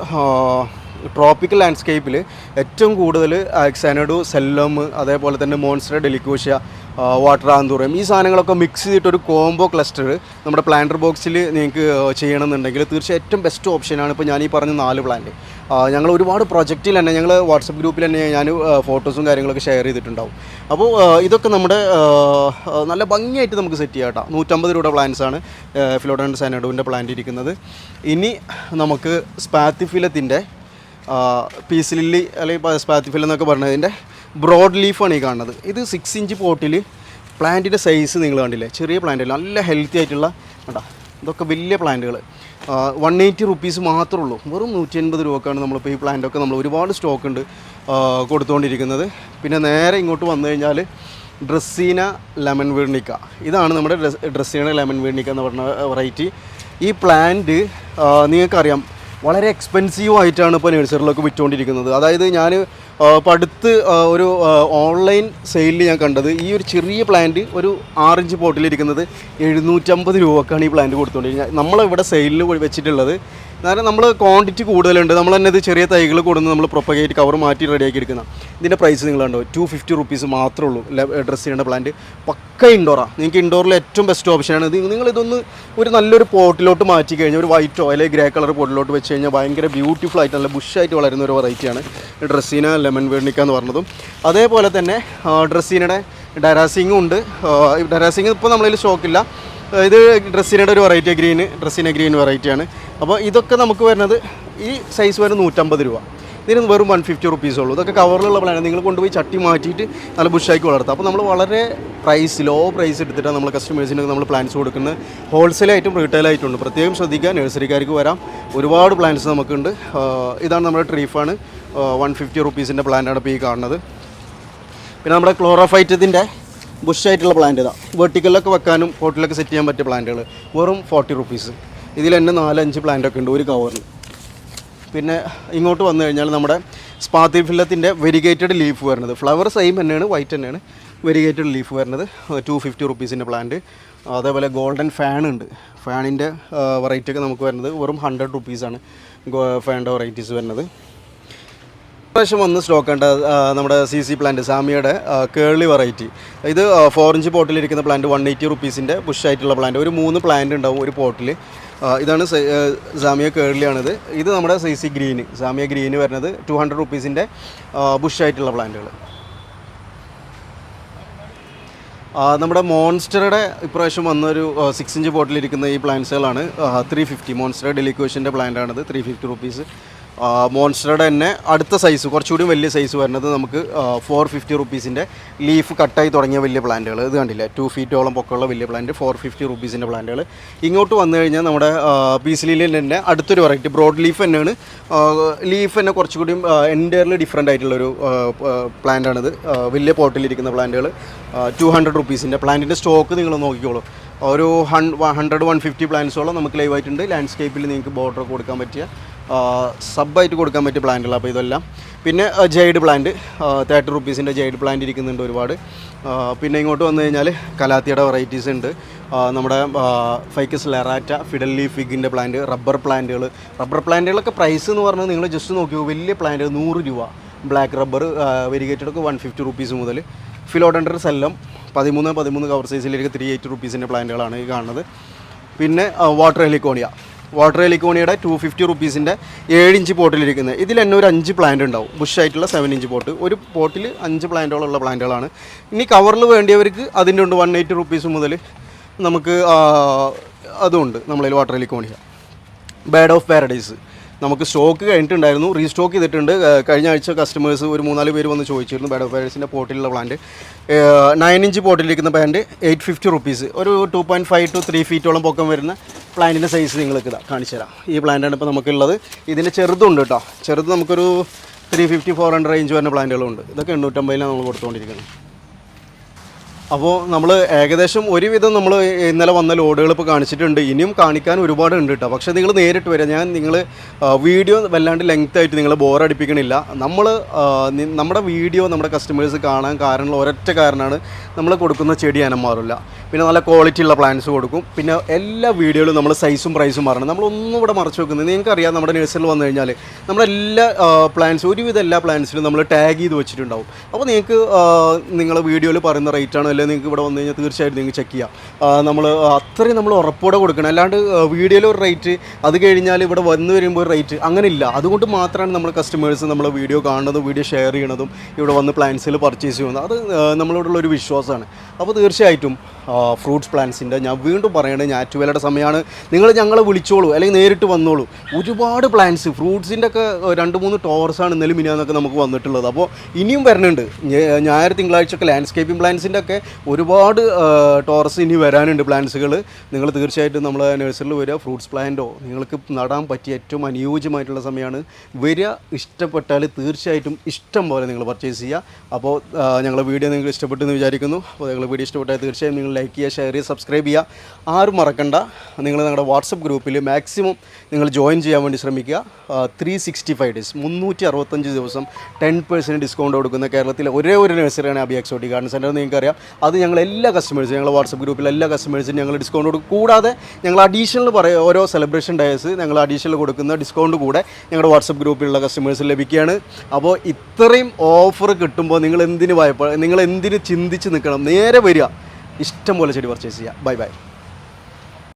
ട്രോപ്പിക്കൽ ലാൻഡ്സ്കേപ്പിൽ ഏറ്റവും കൂടുതൽ സെനഡു സെല്ലോം അതേപോലെ തന്നെ മോൺസ്റ്റർ ഡെലിക്കോഷ്യ വാട്ടർ ആന്തൂറിയം ഈ സാധനങ്ങളൊക്കെ മിക്സ് ചെയ്തിട്ട് ഒരു കോംബോ ക്ലസ്റ്റർ നമ്മുടെ പ്ലാന്റർ ബോക്സിൽ നിങ്ങൾക്ക് ചെയ്യണമെന്നുണ്ടെങ്കിൽ തീർച്ചയായും ഏറ്റവും ബെസ്റ്റ് ഓപ്ഷനാണ് ഇപ്പോൾ ഞാൻ ഈ പറഞ്ഞ നാല് പ്ലാന്റ് ഞങ്ങൾ ഒരുപാട് പ്രൊജക്റ്റിൽ തന്നെ ഞങ്ങൾ വാട്സപ്പ് ഗ്രൂപ്പിൽ തന്നെ ഞാൻ ഫോട്ടോസും കാര്യങ്ങളൊക്കെ ഷെയർ ചെയ്തിട്ടുണ്ടാവും. അപ്പോൾ ഇതൊക്കെ നമ്മുടെ നല്ല ഭംഗിയായിട്ട് നമുക്ക് സെറ്റ് ചെയ്യാം കേട്ടോ. നൂറ്റമ്പത് രൂപയുടെ പ്ലാന്റ്സ് ആണ് ഫിലോഡൻ സാനഡുവിന്റെ പ്ലാന്റ് ഇരിക്കുന്നത്. ഇനി നമുക്ക് സ്പാത്തിഫിലത്തിന്റെ പീസ് ലില്ലി അല്ലെങ്കിൽ സ്പാത്തിഫിൽ എന്നൊക്കെ പറഞ്ഞതിന്റെ ബ്രോഡ് ലീഫാണ് ഈ കാണുന്നത്. ഇത് സിക്സ് ഇഞ്ച് പോട്ടിൽ പ്ലാന്റിന്റെ സൈസ് നിങ്ങൾ കണ്ടില്ലേ? ചെറിയ പ്ലാന്റ് നല്ല ഹെൽത്തി ആയിട്ടുള്ള കണ്ടാ? ഇതൊക്കെ വലിയ പ്ലാന്റുകൾ വൺ എയ്റ്റി റുപ്പീസ് മാത്രമേ ഉള്ളൂ. വെറും നൂറ്റി എൺപത് രൂപക്കാണ് നമ്മളിപ്പോൾ ഈ പ്ലാന്റൊക്കെ നമ്മൾ ഒരുപാട് സ്റ്റോക്ക് ഉണ്ട് കൊടുത്തുകൊണ്ടിരിക്കുന്നത്. പിന്നെ നേരെ ഇങ്ങോട്ട് വന്നു കഴിഞ്ഞാൽ ഡ്രസ്സീന ലെമൺ വീർണിക്ക ഇതാണ് നമ്മുടെ ഡ്രസ് ഡ്രസ്സീന ലെമൺ വീർണിക്ക എന്ന് പറഞ്ഞ വെറൈറ്റി ഈ പ്ലാന്റ് നിങ്ങൾക്കറിയാം വളരെ എക്സ്പെൻസീവ് ആയിട്ടാണ് ഇപ്പോൾ നഴ്സറിലൊക്കെ വിറ്റുകൊണ്ടിരിക്കുന്നത് അതായത് ഞാൻ ഇപ്പോൾ അടുത്ത് ഒരു ഓൺലൈൻ സെയിലിൽ ഞാൻ കണ്ടത് ഈ ഒരു ചെറിയ പ്ലാന്റ് ഒരു ആറിഞ്ച് പോട്ടിലിരിക്കുന്നത് എഴുന്നൂറ്റമ്പത് രൂപക്കാണ് ഈ പ്ലാന്റ് കൊടുത്തുകൊണ്ടിരിക്കുന്നത് നമ്മളിവിടെ സെയിലിൽ വെച്ചിട്ടുള്ളത് കാരണം നമ്മൾ ക്വാണ്ടിറ്റി കൂടുതലുണ്ട്. നമ്മൾ തന്നെ ഇത് ചെറിയ തൈകൾ കൊടുന്ന് നമ്മൾ പ്രൊപ്പഗേറ്റ് കവർ മാറ്റി റെഡിയാക്കി എടുക്കുന്ന. ഇതിന്റെ പ്രൈസ് നിങ്ങൾ കണ്ടോ? ടു ഫിഫ്റ്റി റുപ്പീസ് മാത്രമേ ഉള്ളൂ ഡ്രസ്സ് ചെയ്യേണ്ട പ്ലാന്റ് പക്ക ഇൻഡോറാണ് നിങ്ങൾക്ക് ഇൻഡോറിൽ ഏറ്റവും ബെസ്റ്റ് ഓപ്ഷനാണ് ഇത് നിങ്ങളിതൊന്ന് ഒരു നല്ലൊരു പോട്ടിലോട്ട് മാറ്റി കഴിഞ്ഞാൽ ഒരു വൈറ്റോ അല്ലെങ്കിൽ ഗ്രേ കളർ പോട്ടിലോട്ട് വെച്ച് കഴിഞ്ഞാൽ ഭയങ്കര ബ്യൂട്ടിഫുൾ ആയിട്ട് നല്ല ബുഷായിട്ട് വളരുന്ന ഒരു വെറൈറ്റിയാണ് ഡ്രസ്സീന ലെമൺ വേർണിക്ക എന്ന് പറഞ്ഞതും. അതേപോലെ തന്നെ ഡ്രസ്സീനയുടെ ഡരാസിങ്ങും ഉണ്ട്. ഡരാസിങ് ഇപ്പോൾ നമ്മളതിൽ സ്റ്റോക്കില്ല ഇത് ഡ്രസ്സിനയുടെ ഒരു വെറൈറ്റി ഗ്രീൻ ഡ്രസ്സിനെ ഗ്രീൻ വെറൈറ്റിയാണ് അപ്പോൾ ഇതൊക്കെ നമുക്ക് വരുന്നത് ഈ സൈസ് വരെ നൂറ്റമ്പത് രൂപ. ഇതിന് വെറും വൺ ഫിഫ്റ്റി റുപ്പീസ് ഉള്ളൂ. ഇതൊക്കെ കവറിലുള്ള പ്ലാൻ നിങ്ങൾ കൊണ്ടുപോയി ചട്ടി മാറ്റിയിട്ട് നല്ല ബുഷാക്കി വളർത്താം. അപ്പോൾ നമ്മൾ വളരെ പ്രൈസ് ലോ പ്രൈസ് എടുത്തിട്ടാണ് നമ്മൾ കസ്റ്റമേഴ്സിനൊക്കെ നമ്മൾ പ്ലാൻസ് കൊടുക്കുന്നത്. ഹോൾസെയിലായിട്ടും റീറ്റെയിലായിട്ടുണ്ട് പ്രത്യേകം ശ്രദ്ധിക്കുക. നഴ്സറിക്കാർക്ക് വരാം. ഒരുപാട് പ്ലാൻസ് നമുക്കുണ്ട്. ഇതാണ് നമ്മുടെ ട്രീഫാണ് വൺ ഫിഫ്റ്റി റുപ്പീസിന്റെ പ്ലാനാണ് ഇപ്പോൾ ഈ കാണുന്നത്. പിന്നെ നമ്മുടെ ക്ലോറോഫൈറ്റത്തിന്റെ ബുഷായിട്ടുള്ള പ്ലാന്റ് ഇതാ. വെർട്ടിക്കലൊക്കെ വെക്കാനും പോട്ടിലൊക്കെ സെറ്റ് ചെയ്യാൻ പറ്റിയ പ്ലാന്റുകൾ വെറും ഫോർട്ടി റുപ്പീസ് ഇതിൽ തന്നെ നാലഞ്ച് പ്ലാന്റൊക്കെ ഉണ്ട്. ഒരു കവറിൽ പിന്നെ ഇങ്ങോട്ട് വന്നു കഴിഞ്ഞാൽ നമ്മുടെ സ്പാത്തി ഫില്ലത്തിന്റെ വെരിഗേറ്റഡ് ലീഫ് വരുന്നത്. ഫ്ലവർ സെയിം തന്നെയാണ് വൈറ്റ് തന്നെയാണ്. വെരിഗേറ്റഡ് ലീഫ് വരുന്നത്. ടു ഫിഫ്റ്റി റുപ്പീസിന്റെ പ്ലാന്റ് അതേപോലെ ഗോൾഡൻ ഫാൻ ഉണ്ട്. ഫാനിന്റെ വെറൈറ്റി ഒക്കെ നമുക്ക് വരുന്നത് വെറും ഹൺഡ്രഡ് റുപ്പീസാണ് ഫാനിന്റെ വെറൈറ്റീസ് വരുന്നത്. പ്രാവശ്യം വന്ന് സ്റ്റോക്ക് ഉണ്ട് നമ്മുടെ സി സി പ്ലാന്റ് സാമിയുടെ കേളി വെറൈറ്റി ഇത് ഫോർ ഇഞ്ച് പോട്ടിലിരിക്കുന്ന പ്ലാന്റ് വൺ എയ്റ്റി റുപ്പീസിന്റെ ബുഷായിട്ടുള്ള പ്ലാന്റ് ഒരു മൂന്ന് പ്ലാന്റ് ഉണ്ടാവും ഒരു പോട്ടിൽ ഇതാണ് സാമിയ കേളിയാണിത്. ഇത് നമ്മുടെ Z Z green zamia green വരുന്നത് ടു ഹൺഡ്രഡ് റുപ്പീസിന്റെ ബുഷായിട്ടുള്ള പ്ലാന്റുകൾ നമ്മുടെ മോൺസ്റ്ററുടെ ഇപ്രാവശ്യം വന്നൊരു സിക്സ് ഇഞ്ച് ബോട്ടിലിരിക്കുന്ന ഈ പ്ലാന്റ്സുകളാണ് ത്രീ ഫിഫ്റ്റി മോൺസ്റ്റർ ഡെലിക്വേഷന്റെ പ്ലാന്റ് ആണിത് ത്രീ ഫിഫ്റ്റി റുപ്പീസ് മോൺസ്റ്ററുടെ തന്നെ അടുത്ത സൈസ് കുറച്ചുകൂടി വലിയ സൈസ് വരുന്നത് നമുക്ക് ഫോർ ഫിഫ്റ്റി റുപ്പീസിന്റെ ലീഫ് കട്ടായി തുടങ്ങിയ വലിയ പ്ലാന്റുകൾ ഇത് കണ്ടില്ല? ടു ഫീറ്റോളം പൊക്കമുള്ള വലിയ പ്ലാന്റ് ഫോർ ഫിഫ്റ്റി റുപ്പീസിന്റെ പ്ലാന്റുകൾ ഇങ്ങോട്ട് വന്നു കഴിഞ്ഞാൽ നമ്മുടെ പീസ് ലീലിൽ തന്നെ അടുത്തൊരു വെറൈറ്റി ബ്രോഡ് ലീഫ് തന്നെയാണ് ലീഫ് തന്നെ കുറച്ചുകൂടി എന്റയർലി ഡിഫറെന്റ് ആയിട്ടുള്ളൊരു പ്ലാന്റാണിത് വലിയ പോട്ടിലിരിക്കുന്ന പ്ലാന്റുകൾ ടു ഹൺഡ്രഡ് റുപ്പീസിന്റെ പ്ലാന്റിന്റെ സ്റ്റോക്ക് നിങ്ങൾ നോക്കിക്കോളൂ. ഒരു ഹൺ ഹൺഡ്രഡ് വൺ ഫിഫ്റ്റി പ്ലാന്റ്സോളം നമുക്ക് ലൈവായിട്ടുണ്ട് ലാൻഡ്സ്കേപ്പിൽ നിങ്ങൾക്ക് ബോർഡർ കൊടുക്കാൻ പറ്റിയ സബായിട്ട് കൊടുക്കാൻ പറ്റിയ പ്ലാന്റുകൾ അപ്പോൾ ഇതെല്ലാം. പിന്നെ ജെയ്ഡ് പ്ലാന്റ് തേർട്ടി റുപ്പീസിന്റെ ജെയ്ഡ് പ്ലാന്റ് ഇരിക്കുന്നുണ്ട് ഒരുപാട്. പിന്നെ ഇങ്ങോട്ട് വന്നു കഴിഞ്ഞാൽ കലാത്തിയുടെ വെറൈറ്റീസ് ഉണ്ട്. നമ്മുടെ ഫൈക്കസ് ലെറാറ്റ ഫിഡല്ലി ഫിഗിന്റെ പ്ലാന്റ് റബ്ബർ പ്ലാന്റുകൾ റബ്ബർ പ്ലാന്റുകളൊക്കെ പ്രൈസ് എന്ന് പറഞ്ഞാൽ നിങ്ങൾ ജസ്റ്റ് നോക്കിയോ വലിയ പ്ലാന്റ് നൂറ് രൂപ. ബ്ലാക്ക് റബ്ബർ വെരിഗേറ്റഡൊക്കെ വൺ ഫിഫ്റ്റി റുപ്പീസ് മുതൽ ഫിലോഡൻഡർ സെല്ലം പതിമൂന്ന് പതിമൂന്ന് കവർ സൈസിലേക്ക് ത്രീ എയ്റ്റി റുപ്പീസിന്റെ പ്ലാന്റുകളാണ് ഈ കാണുന്നത്. പിന്നെ വാട്ടർ ഹെലിക്കോണിയ വാട്ടർ എലിക്കോണിയുടെ ടു ഫിഫ്റ്റി റുപ്പീസിന്റെ ഏഴ് ഇഞ്ച് പോട്ടിലിരിക്കുന്നത്. ഇതിൽ തന്നെ ഒരു അഞ്ച് പ്ലാന്റ് ഉണ്ടാവും. ബുഷായിട്ടുള്ള സെവൻ ഇഞ്ച് പോട്ട്. ഒരു പോട്ടിൽ അഞ്ച് പ്ലാന്റുകളുള്ള പ്ലാന്റുകളാണ് ഇനി കവറിൽ വേണ്ടിയവർക്ക് അതിന്റെ ഉണ്ട് വൺ എയ്റ്റി റുപ്പീസ് മുതൽ നമുക്ക് അതുമുണ്ട് നമ്മളതിൽ water heliconia bird of paradise നമുക്ക് സ്റ്റോക്ക് കഴിഞ്ഞിട്ടുണ്ടായിരുന്നു. റീസ്റ്റോക്ക് ചെയ്തിട്ടുണ്ട്. കഴിഞ്ഞ ആഴ്ച കസ്റ്റമേഴ്സ് ഒരു മൂന്നാൽ പേര് വന്ന് ചോദിച്ചിരുന്നു. ബാഡ് ഓഫ് പോർട്ടിലുള്ള പ്ലാന്റ് നയൻ ഇഞ്ച് പോട്ടിലിരിക്കുന്ന പ്ലാന്റ് എയ്റ്റ് ഫിഫ്റ്റി റുപ്പീസ് ഒരു two point five two three ഫീറ്റോളം പൊക്കം വരുന്ന പ്ലാന്റിന്റെ സൈസ് നിങ്ങൾക്ക് ഇതാ കാണിച്ചു തരാം. ഈ പ്ലാന്റാണ് ഇപ്പോൾ നമുക്കുള്ളത്. ഇതിന്റെ ചെറുതുണ്ട് കേട്ടോ ചെറുത് നമുക്കൊരു three fifty four hundred range വരുന്ന പ്ലാന്റുകളുണ്ട് ഇതൊക്കെ എണ്ണൂറ്റമ്പതിലാണ് നമ്മൾ കൊടുത്തുകൊണ്ടിരിക്കുന്നത്. അപ്പോൾ നമ്മൾ ഏകദേശം ഒരുവിധം നമ്മൾ ഇന്നലെ വന്ന ലോഡുകൾ ഇപ്പോൾ കാണിച്ചിട്ടുണ്ട്. ഇനിയും കാണിക്കാൻ ഒരുപാട് ഉണ്ട് കേട്ടോ പക്ഷേ നിങ്ങൾ നേരിട്ട് വരാം. ഞാൻ നിങ്ങൾ വീഡിയോ വല്ലാണ്ട് ലെങ്ത് ആയിട്ട് നിങ്ങൾ ബോറടിപ്പിക്കണില്ല നമ്മൾ നമ്മുടെ വീഡിയോ നമ്മുടെ കസ്റ്റമേഴ്സ് കാണാൻ കാരണമുള്ള ഒരൊറ്റ കാരണമാണ് നമ്മൾ കൊടുക്കുന്ന ചെടി അനം മാറില്ല പിന്നെ നല്ല ക്വാളിറ്റി ഉള്ള പ്ലാന്റ്സ് കൊടുക്കും. പിന്നെ എല്ലാ വീഡിയോയിലും നമ്മൾ സൈസും പ്രൈസും പറഞ്ഞു നമ്മളൊന്നും ഇവിടെ മറച്ചു വെക്കുന്നത് നിങ്ങൾക്ക് അറിയാം നമ്മുടെ നഴ്സറിൽ വന്നു കഴിഞ്ഞാൽ നമ്മളെല്ലാ പ്ലാൻസും ഒരുവിധ എല്ലാ പ്ലാൻസിലും നമ്മൾ ടാഗ് ചെയ്ത് വെച്ചിട്ടുണ്ടാവും. അപ്പോൾ നിങ്ങൾക്ക് നിങ്ങൾ വീഡിയോയിൽ പറയുന്ന റേറ്റാണോ അല്ലെങ്കിൽ നിങ്ങൾക്ക് ഇവിടെ വന്നു കഴിഞ്ഞാൽ തീർച്ചയായിട്ടും നിങ്ങൾക്ക് ചെക്ക് ചെയ്യാം. നമ്മൾ അത്രയും നമ്മൾ ഉറപ്പോടെ കൊടുക്കണം. അല്ലാണ്ട് വീഡിയോയിൽ ഒരു റേറ്റ് അത് കഴിഞ്ഞാൽ ഇവിടെ വന്നു വരുമ്പോൾ ഒരു റേറ്റ് അങ്ങനെ ഇല്ല അതുകൊണ്ട് മാത്രമാണ് നമ്മൾ കസ്റ്റമേഴ്സ് നമ്മൾ വീഡിയോ കാണുന്നതും വീഡിയോ ഷെയർ ചെയ്യണതും ഇവിടെ വന്ന് പ്ലാൻസിൽ പർച്ചേസ് ചെയ്യുന്നത്. അത് നമ്മളോടുള്ള ഒരു വിശ്വാസമാണ്. അപ്പോൾ തീർച്ചയായിട്ടും ഫ്രൂട്ട്സ് പ്ലാന്റ്സിന്റെ ഞാൻ വീണ്ടും പറയണത് ഞാറ്റുവേലയുടെ സമയമാണ്. നിങ്ങൾ ഞങ്ങളെ വിളിച്ചോളൂ അല്ലെങ്കിൽ നേരിട്ട് വന്നോളൂ. ഒരുപാട് പ്ലാന്റ്സ് ഫ്രൂട്ട്സിന്റെ ഒക്കെ രണ്ട് മൂന്ന് ടോർസാണ് ഇന്നലെ മിനിയാന്നൊക്കെ നമുക്ക് വന്നിട്ടുള്ളത്. അപ്പോൾ ഇനിയും വരുന്നുണ്ട് ഞായർ തിങ്കളാഴ്ചയൊക്കെ ലാൻഡ്സ്കേപ്പിംഗ് പ്ലാന്റ്സിന്റെ ഒക്കെ ഒരുപാട് ടോറസ് ഇനി വരാനുണ്ട് പ്ലാന്റ്സുകൾ നിങ്ങൾ തീർച്ചയായിട്ടും നമ്മളെ നഴ്സറിൽ വരിക ഫ്രൂട്ട്സ് പ്ലാന്റോ നിങ്ങൾക്ക് നടാൻ പറ്റിയ ഏറ്റവും അനുയോജ്യമായിട്ടുള്ള സമയമാണ് വരിക ഇഷ്ടപ്പെട്ടാൽ തീർച്ചയായിട്ടും ഇഷ്ടം പോലെ നിങ്ങൾ പർച്ചേസ് ചെയ്യുക. അപ്പോൾ ഞങ്ങളുടെ വീഡിയോ നിങ്ങൾക്ക് ഇഷ്ടപ്പെട്ടു എന്ന് വിചാരിക്കുന്നു. അപ്പോൾ നിങ്ങൾ വീഡിയോ ഇഷ്ടപ്പെട്ടാൽ തീർച്ചയായും നിങ്ങൾ ലൈക്ക് ചെയ്യുക ഷെയർ ചെയ്യുക സബ്സ്ക്രൈബ് ചെയ്യുക. ആരും മറക്കണ്ട. നിങ്ങൾ നിങ്ങളുടെ വാട്സപ്പ് ഗ്രൂപ്പിൽ മാക്സിമം നിങ്ങൾ ജോയിൻ ചെയ്യാൻ വേണ്ടി ശ്രമിക്കുക. ത്രീ സിക്സ്റ്റി ഫൈവ് ഡേയ്സ് മുന്നൂറ്റി അറുപത്തഞ്ച് ദിവസം ടെൻ പെർസെന്റ് ഡിസ്കൗണ്ട് കൊടുക്കുന്ന കേരളത്തിലെ ഒരേ ഒരു നഴ്സറിയാണ് അബി എക്സോട്ടി ഗാർഡൻ സെന്റർ നിങ്ങൾക്കറിയാം. അത് ഞങ്ങൾ എല്ലാ കസ്റ്റമേഴ്സും ഞങ്ങൾ വാട്സപ്പ് ഗ്രൂപ്പിൽ എല്ലാ കസ്റ്റമേഴ്സിനും ഞങ്ങൾ ഡിസ്കൗണ്ട് കൊടുക്കും. കൂടാതെ ഞങ്ങൾ അഡീഷണൽ പറയും ഓരോ സെലിബ്രേഷൻ ഡേയ്സ് ഞങ്ങൾ അഡീഷണൽ കൊടുക്കുന്ന ഡിസ്കൗണ്ട് കൂടെ ഞങ്ങളുടെ വാട്സപ്പ് ഗ്രൂപ്പിലുള്ള കസ്റ്റമേഴ്സ് ലഭിക്കുകയാണ്. അപ്പോൾ ഇത്രയും ഓഫർ കിട്ടുമ്പോൾ നിങ്ങൾ എന്തിന് വായ്പ നിങ്ങൾ എന്തിന് ചിന്തിച്ച് നിൽക്കണം? നേരെ വരിക. ഇഷ്ടം പോലെ ചെടി പർച്ചേസ് ചെയ്യുക ബൈ ബൈ.